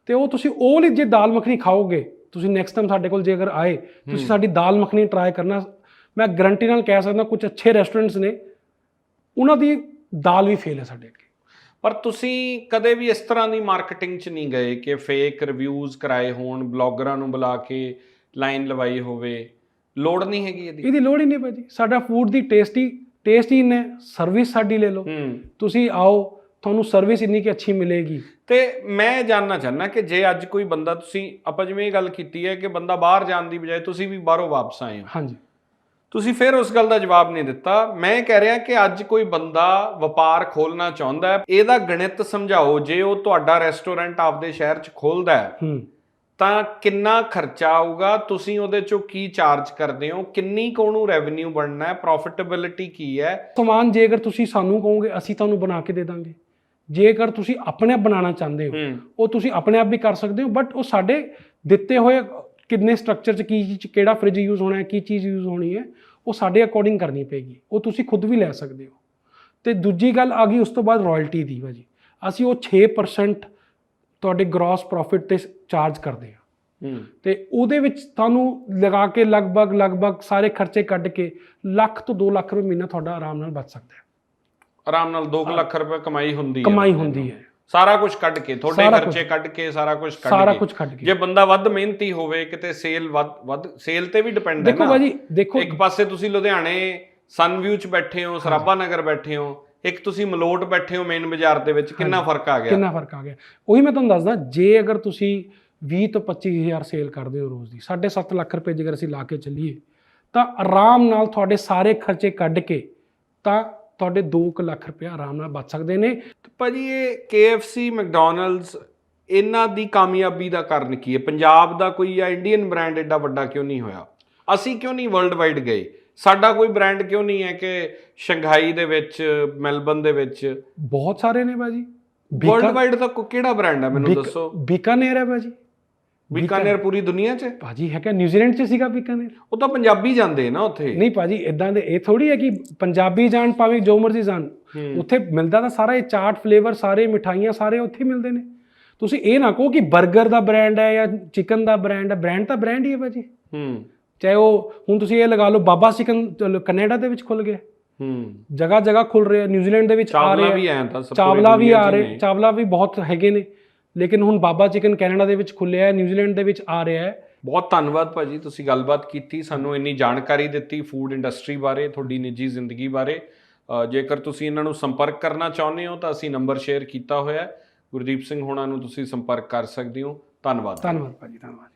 ਤੇ ਉਹ ਤੁਸੀਂ ਉਹ ਵਾਲੀ ਜੇ ਦਾਲ ਮੱਖਣੀ ਖਾਓਗੇ ਤੁਸੀਂ ਨੈਕਸਟ ਟਾਈਮ ਸਾਡੇ ਕੋਲ ਜੇ ਅਗਰ ਆਏ ਤੁਸੀਂ ਸਾਡੀ ਦਾਲ ਮੱਖਣੀ ਟਰਾਈ ਕਰਨਾ। ਮੈਂ ਗਰੰਟੀ ਨਾਲ ਕਹਿ ਸਕਦਾ ਕੁਝ ਅੱਛੇ ਰੈਸਟੋਰੈਂਟਸ ਨੇ ਉਹਨਾਂ ਦੀ ਦਾਲ ਵੀ ਫੇਲ ਹੈ ਸਾਡੇ ਅੱਗੇ। ਪਰ ਤੁਸੀਂ ਕਦੇ ਵੀ ਇਸ ਤਰ੍ਹਾਂ ਦੀ ਮਾਰਕੀਟਿੰਗ 'ਚ ਨਹੀਂ ਗਏ ਕਿ ਫੇਕ ਰਿਵਿਊਜ਼ ਕਰਾਏ ਹੋਣ ਬਲੌਗਰਾਂ ਨੂੰ ਬੁਲਾ ਕੇ ਲਾਈਨ ਲਵਾਈ ਹੋਵੇ? ਲੋੜ ਨਹੀਂ ਹੈਗੀ ਇਹਦੀ? ਇਹਦੀ ਲੋੜ ਹੀ ਨਹੀਂ ਭਾਜੀ। ਸਾਡਾ ਫੂਡ ਦੀ ਟੇਸਟੀ ਟੇਸਟ ਹੀ ਨੇ ਸਰਵਿਸ ਸਾਡੀ ਲੈ ਲਓ। ਤੁਸੀਂ ਆਓ ਤੁਹਾਨੂੰ ਸਰਵਿਸ ਇੰਨੀ ਕਿ ਅੱਛੀ ਮਿਲੇਗੀ। ਤੇ ਮੈਂ ਜਾਨਣਾ ਚਾਹਨਾ ਕਿ ਜੇ ਅੱਜ ਕੋਈ ਬੰਦਾ ਤੁਸੀਂ ਆਪਾਂ ਜਿਵੇਂ ਇਹ ਗੱਲ ਕੀਤੀ ਹੈ ਕਿ ਬੰਦਾ ਬਾਹਰ ਜਾਣ ਦੀ ਬਜਾਏ ਤੁਸੀਂ ਵੀ ਬਾਹਰੋਂ ਵਾਪਸ ਆਏ ਹੋ। ਹਾਂਜੀ। ਤੁਸੀਂ ਫਿਰ ਉਸ ਗੱਲ ਦਾ ਜਵਾਬ ਨਹੀਂ ਦਿੱਤਾ। ਮੈਂ ਕਹਿ ਰਿਹਾ ਕਿ ਅੱਜ ਕੋਈ ਬੰਦਾ ਵਪਾਰ ਖੋਲਣਾ ਚਾਹੁੰਦਾ ਹੈ ਇਹਦਾ ਗਣਿਤ ਸਮਝਾਓ ਜੇ ਉਹ ਤੁਹਾਡਾ ਰੈਸਟੋਰੈਂਟ ਆਪਦੇ ਸ਼ਹਿਰ 'ਚ ਖੋਲਦਾ ਹੈ ਤਾਂ ਕਿੰਨਾ ਖਰਚਾ ਆਊਗਾ? ਤੁਸੀਂ ਉਹਦੇ ਚੋਂ ਕੀ ਚਾਰਜ ਕਰਦੇ ਹੋ? ਕਿੰਨੀ ਕੁ ਉਹਨੂੰ ਰੈਵਨਿਊ ਬਣਨਾ ਹੈ? ਪ੍ਰੋਫਿਟੇਬਿਲਿਟੀ ਕੀ ਹੈ? ਸਮਾਨ ਜੇ ਅਗਰ ਤੁਸੀਂ ਸਾਨੂੰ ਕਹੋਗੇ ਅਸੀਂ ਤੁਹਾਨੂੰ ਬਣਾ ਕੇ ਦੇ ਦਾਂਗੇ। ਜੇਕਰ ਤੁਸੀਂ ਆਪਣੇ ਆਪ ਬਣਾਉਣਾ ਚਾਹੁੰਦੇ ਹੋ ਉਹ ਤੁਸੀਂ ਆਪਣੇ ਆਪ ਵੀ ਕਰ ਸਕਦੇ ਹੋ ਬਟ ਉਹ ਸਾਡੇ ਦਿੱਤੇ ਹੋਏ ਕਿੰਨੇ ਸਟਰਕਚਰ ਚ ਕੀ ਕਿਹੜਾ ਫ੍ਰਿਜ ਯੂਜ਼ ਹੋਣਾ ਹੈ ਕੀ ਚੀਜ਼ ਯੂਜ਼ ਹੋਣੀ ਹੈ ਉਹ ਸਾਡੇ ਅਕੋਰਡਿੰਗ ਕਰਨੀ ਪਏਗੀ। ਉਹ ਤੁਸੀਂ ਖੁਦ ਵੀ ਲੈ ਸਕਦੇ ਹੋ। ਤੇ ਦੂਜੀ ਗੱਲ ਆ ਗਈ ਉਸ ਤੋਂ ਬਾਅਦ ਰਾਇਲਟੀ ਦੀ ਭਾਜੀ। ਅਸੀਂ ਉਹ 6% ਤੁਹਾਡੇ ਗ੍ਰੋਸ ਪ੍ਰੋਫਿਟ ਤੇ ਚਾਰਜ ਕਰਦੇ ਹੂੰ। ਤੇ ਉਹਦੇ ਵਿੱਚ ਤੁਹਾਨੂੰ ਲਗਾ ਕੇ ਲਗਭਗ ਲਗਭਗ ਸਾਰੇ ਖਰਚੇ ਕੱਢ ਕੇ ਲੱਖ ਤੋਂ 2 ਲੱਖ ਰੁਪਏ ਮਹੀਨਾ ਤੁਹਾਡਾ ਆਰਾਮ ਨਾਲ ਬਚ ਸਕਦਾ ਹੈ। ਆਰਾਮ ਨਾਲ 2 ਲੱਖ ਰੁਪਏ ਕਮਾਈ ਹੁੰਦੀ ਹੈ ਕਮਾਈ ਹੁੰਦੀ ਹੈ। ਸਾਰਾ ਕੁਝ ਕੱਢ ਕੇ ਤੁਹਾਡੇ ਸਾਰਾ ਖਰਚੇ ਕੱਢ ਕੇ ਸਾਰਾ ਕੁਝ ਕੱਢ ਸਾਰਾ ਕੇ। ਕੁਝ ਕੱਢ ਕੇ। ਜੇ ਬੰਦਾ ਵੱਧ ਮਿਹਨਤੀ ਹੋਵੇ ਕਿਤੇ ਸੇਲ ਵੱਧ ਵੱਧ ਸੇਲ ਤੇ ਵੀ ਡਿਪੈਂਡ ਹੈ ਦੇਖੋ ਭਾਜੀ ਦੇਖੋ। ਇੱਕ ਪਾਸੇ ਤੁਸੀਂ ਲੁਧਿਆਣੇ ਸਨਵਿਊ ਚ ਬੈਠੇ ਹੋ ਸਰਾਭਾ ਨਗਰ ਬੈਠੇ ਹੋ ਇੱਕ ਤੁਸੀਂ ਮਲੋਟ ਬੈਠੇ ਹੋ ਮੇਨ ਬਾਜ਼ਾਰ ਦੇ ਵਿੱਚ ਕਿੰਨਾ ਫ਼ਰਕ ਆ ਗਿਆ? ਕਿੰਨਾ ਫ਼ਰਕ ਆ ਗਿਆ? ਉਹੀ ਮੈਂ ਤੁਹਾਨੂੰ ਦੱਸਦਾ ਜੇ ਅਗਰ ਤੁਸੀਂ 20 ਤੋਂ 25000 ਸੇਲ ਕਰਦੇ ਹੋ ਰੋਜ਼ ਦੀ 7.5 ਲੱਖ ਰੁਪਏ ਜੇਕਰ ਅਸੀਂ ਲਾ ਕੇ ਚੱਲੀਏ ਤਾਂ ਆਰਾਮ ਨਾਲ ਤੁਹਾਡੇ ਸਾਰੇ ਖਰਚੇ ਕੱਢ ਕੇ ਤਾਂ ਤੁਹਾਡੇ 2 ਲੱਖ ਰੁਪਏ ਆਰਾਮ ਨਾਲ ਬਚ ਸਕਦੇ ਨੇ। ਤੇ ਭਾਜੀ ਇਹ KFC ਮੈਕਡੋਨਲਡਸ ਇਹਨਾਂ ਦੀ ਕਾਮਯਾਬੀ ਦਾ ਕਾਰਨ ਕੀ ਹੈ? ਪੰਜਾਬ ਦਾ ਕੋਈ ਜਾਂ ਇੰਡੀਅਨ ਬ੍ਰਾਂਡ ਐਡਾ ਵੱਡਾ ਕਿਉਂ ਨਹੀਂ ਹੋਇਆ? ਅਸੀਂ ਕਿਉਂ ਨਹੀਂ ਵਰਲਡ ਵਾਈਡ ਗਏ? ਸਾਡਾ ਕੋਈ ਬ੍ਰਾਂਡ ਕਿਉਂ ਨਹੀਂ ਹੈ ਕਿ ਸ਼ੰਘਾਈ ਦੇ ਵਿੱਚ ਮੈਲਬਨ ਦੇ ਵਿੱਚ? ਬਹੁਤ ਸਾਰੇ ਨੇ ਭਾਜੀ। ਵਰਲਡ ਵਾਈਡ ਦਾ ਕਿਹੜਾ ਬ੍ਰਾਂਡ ਹੈ? ਮੈਨੂੰ ਦੱਸੋ। ਬੀਕਾਨੇਰ ਹੈ ਭਾਜੀ। ਬੀਕਾਨੇਰ ਪੂਰੀ ਦੁਨੀਆ 'ਚ? ਭਾਜੀ ਹੈ ਕਿ ਨਿਊਜ਼ੀਲੈਂਡ 'ਚ ਸੀਗਾ ਬੀਕਾਨੇਰ? ਉਹ ਤਾਂ ਪੰਜਾਬੀ ਜਾਂਦੇ ਨਾ ਉੱਥੇ। ਨਹੀਂ ਭਾਜੀ ਇਦਾਂ ਦੇ ਇਹ ਥੋੜੀ ਹੈ ਕਿ ਪੰਜਾਬੀ ਜਾਣ ਭਾਵੇਂ ਜੋ ਮਰਜ਼ੀ ਜਾਣ। ਉੱਥੇ ਮਿਲਦਾ ਤਾਂ ਸਾਰਾ ਇਹ ਚਾਟ ਫਲੇਵਰ ਸਾਰੇ ਮਿਠਾਈਆਂ ਸਾਰੇ ਉੱਥੇ ਮਿਲਦੇ ਨੇ। ਤੁਸੀਂ ਇਹ ਨਾ ਕਹੋ ਕਿ 버ਗਰ ਦਾ ਬ੍ਰਾਂਡ ਹੈ ਜਾਂ ਚਿਕਨ ਦਾ ਬ੍ਰਾਂਡ ਹੈ। ਬ੍ਰਾਂਡ ਤਾਂ ਬ੍ਰਾਂਡ ਹੀ ਹੈ ਭਾਜੀ। ਹੂੰ। ਚਾਹੇ ਉਹ ਹੁਣ ਤੁਸੀਂ ਇਹ ਲਗਾ ਲਓ ਬਾਬਾ ਚਿਕਨ ਕੈਨੇਡਾ ਦੇ ਵਿੱਚ ਖੁੱਲ ਗਿਆ। ਹੂੰ। ਜਗ੍ਹਾ ਜਗ੍ਹਾ ਖੁੱਲ ਰਿਹਾ ਨਿਊਜ਼ੀਲੈਂਡ ਦੇ ਵਿੱਚ ਆ ਚਾਵਲਾ ਰਿਹਾ। ਵੀ ਆਇਆ ਤਾਂ ਸਭ ਚਾਵਲਾ ਵੀ ਆ ਰਹੇ ਚਾਵਲਾ ਵੀ ਬਹੁਤ ਹੈਗੇ ਨੇ। ਲੇਕਿਨ ਹੁਣ ਬਾਬਾ ਚਿਕਨ ਕੈਨੇਡਾ ਦੇ ਵਿੱਚ ਖੁੱਲਿਆ ਹੈ ਨਿਊਜ਼ੀਲੈਂਡ ਦੇ ਵਿੱਚ ਆ ਰਿਹਾ ਹੈ। ਬਹੁਤ ਧੰਨਵਾਦ ਭਾਜੀ ਤੁਸੀਂ ਗੱਲਬਾਤ ਕੀਤੀ ਸਾਨੂੰ ਇੰਨੀ ਜਾਣਕਾਰੀ ਦਿੱਤੀ ਫੂਡ ਇੰਡਸਟਰੀ ਬਾਰੇ ਤੁਹਾਡੀ ਨਿੱਜੀ ਜ਼ਿੰਦਗੀ ਬਾਰੇ। ਜੇਕਰ ਤੁਸੀਂ ਇਹਨਾਂ ਨੂੰ ਸੰਪਰਕ ਕਰਨਾ ਚਾਹੁੰਦੇ ਹੋ ਤਾਂ ਅਸੀਂ ਨੰਬਰ ਸ਼ੇਅਰ ਕੀਤਾ ਹੋਇਆ ਹੈ। ਗੁਰਦੀਪ ਸਿੰਘ ਹੋਣਾ ਨੂੰ ਤੁਸੀਂ ਸੰਪਰਕ ਕਰ ਸਕਦੇ ਹੋ। ਧੰਨਵਾਦ। ਧੰਨਵਾਦ ਭਾਜੀ ਧੰਨਵਾਦ।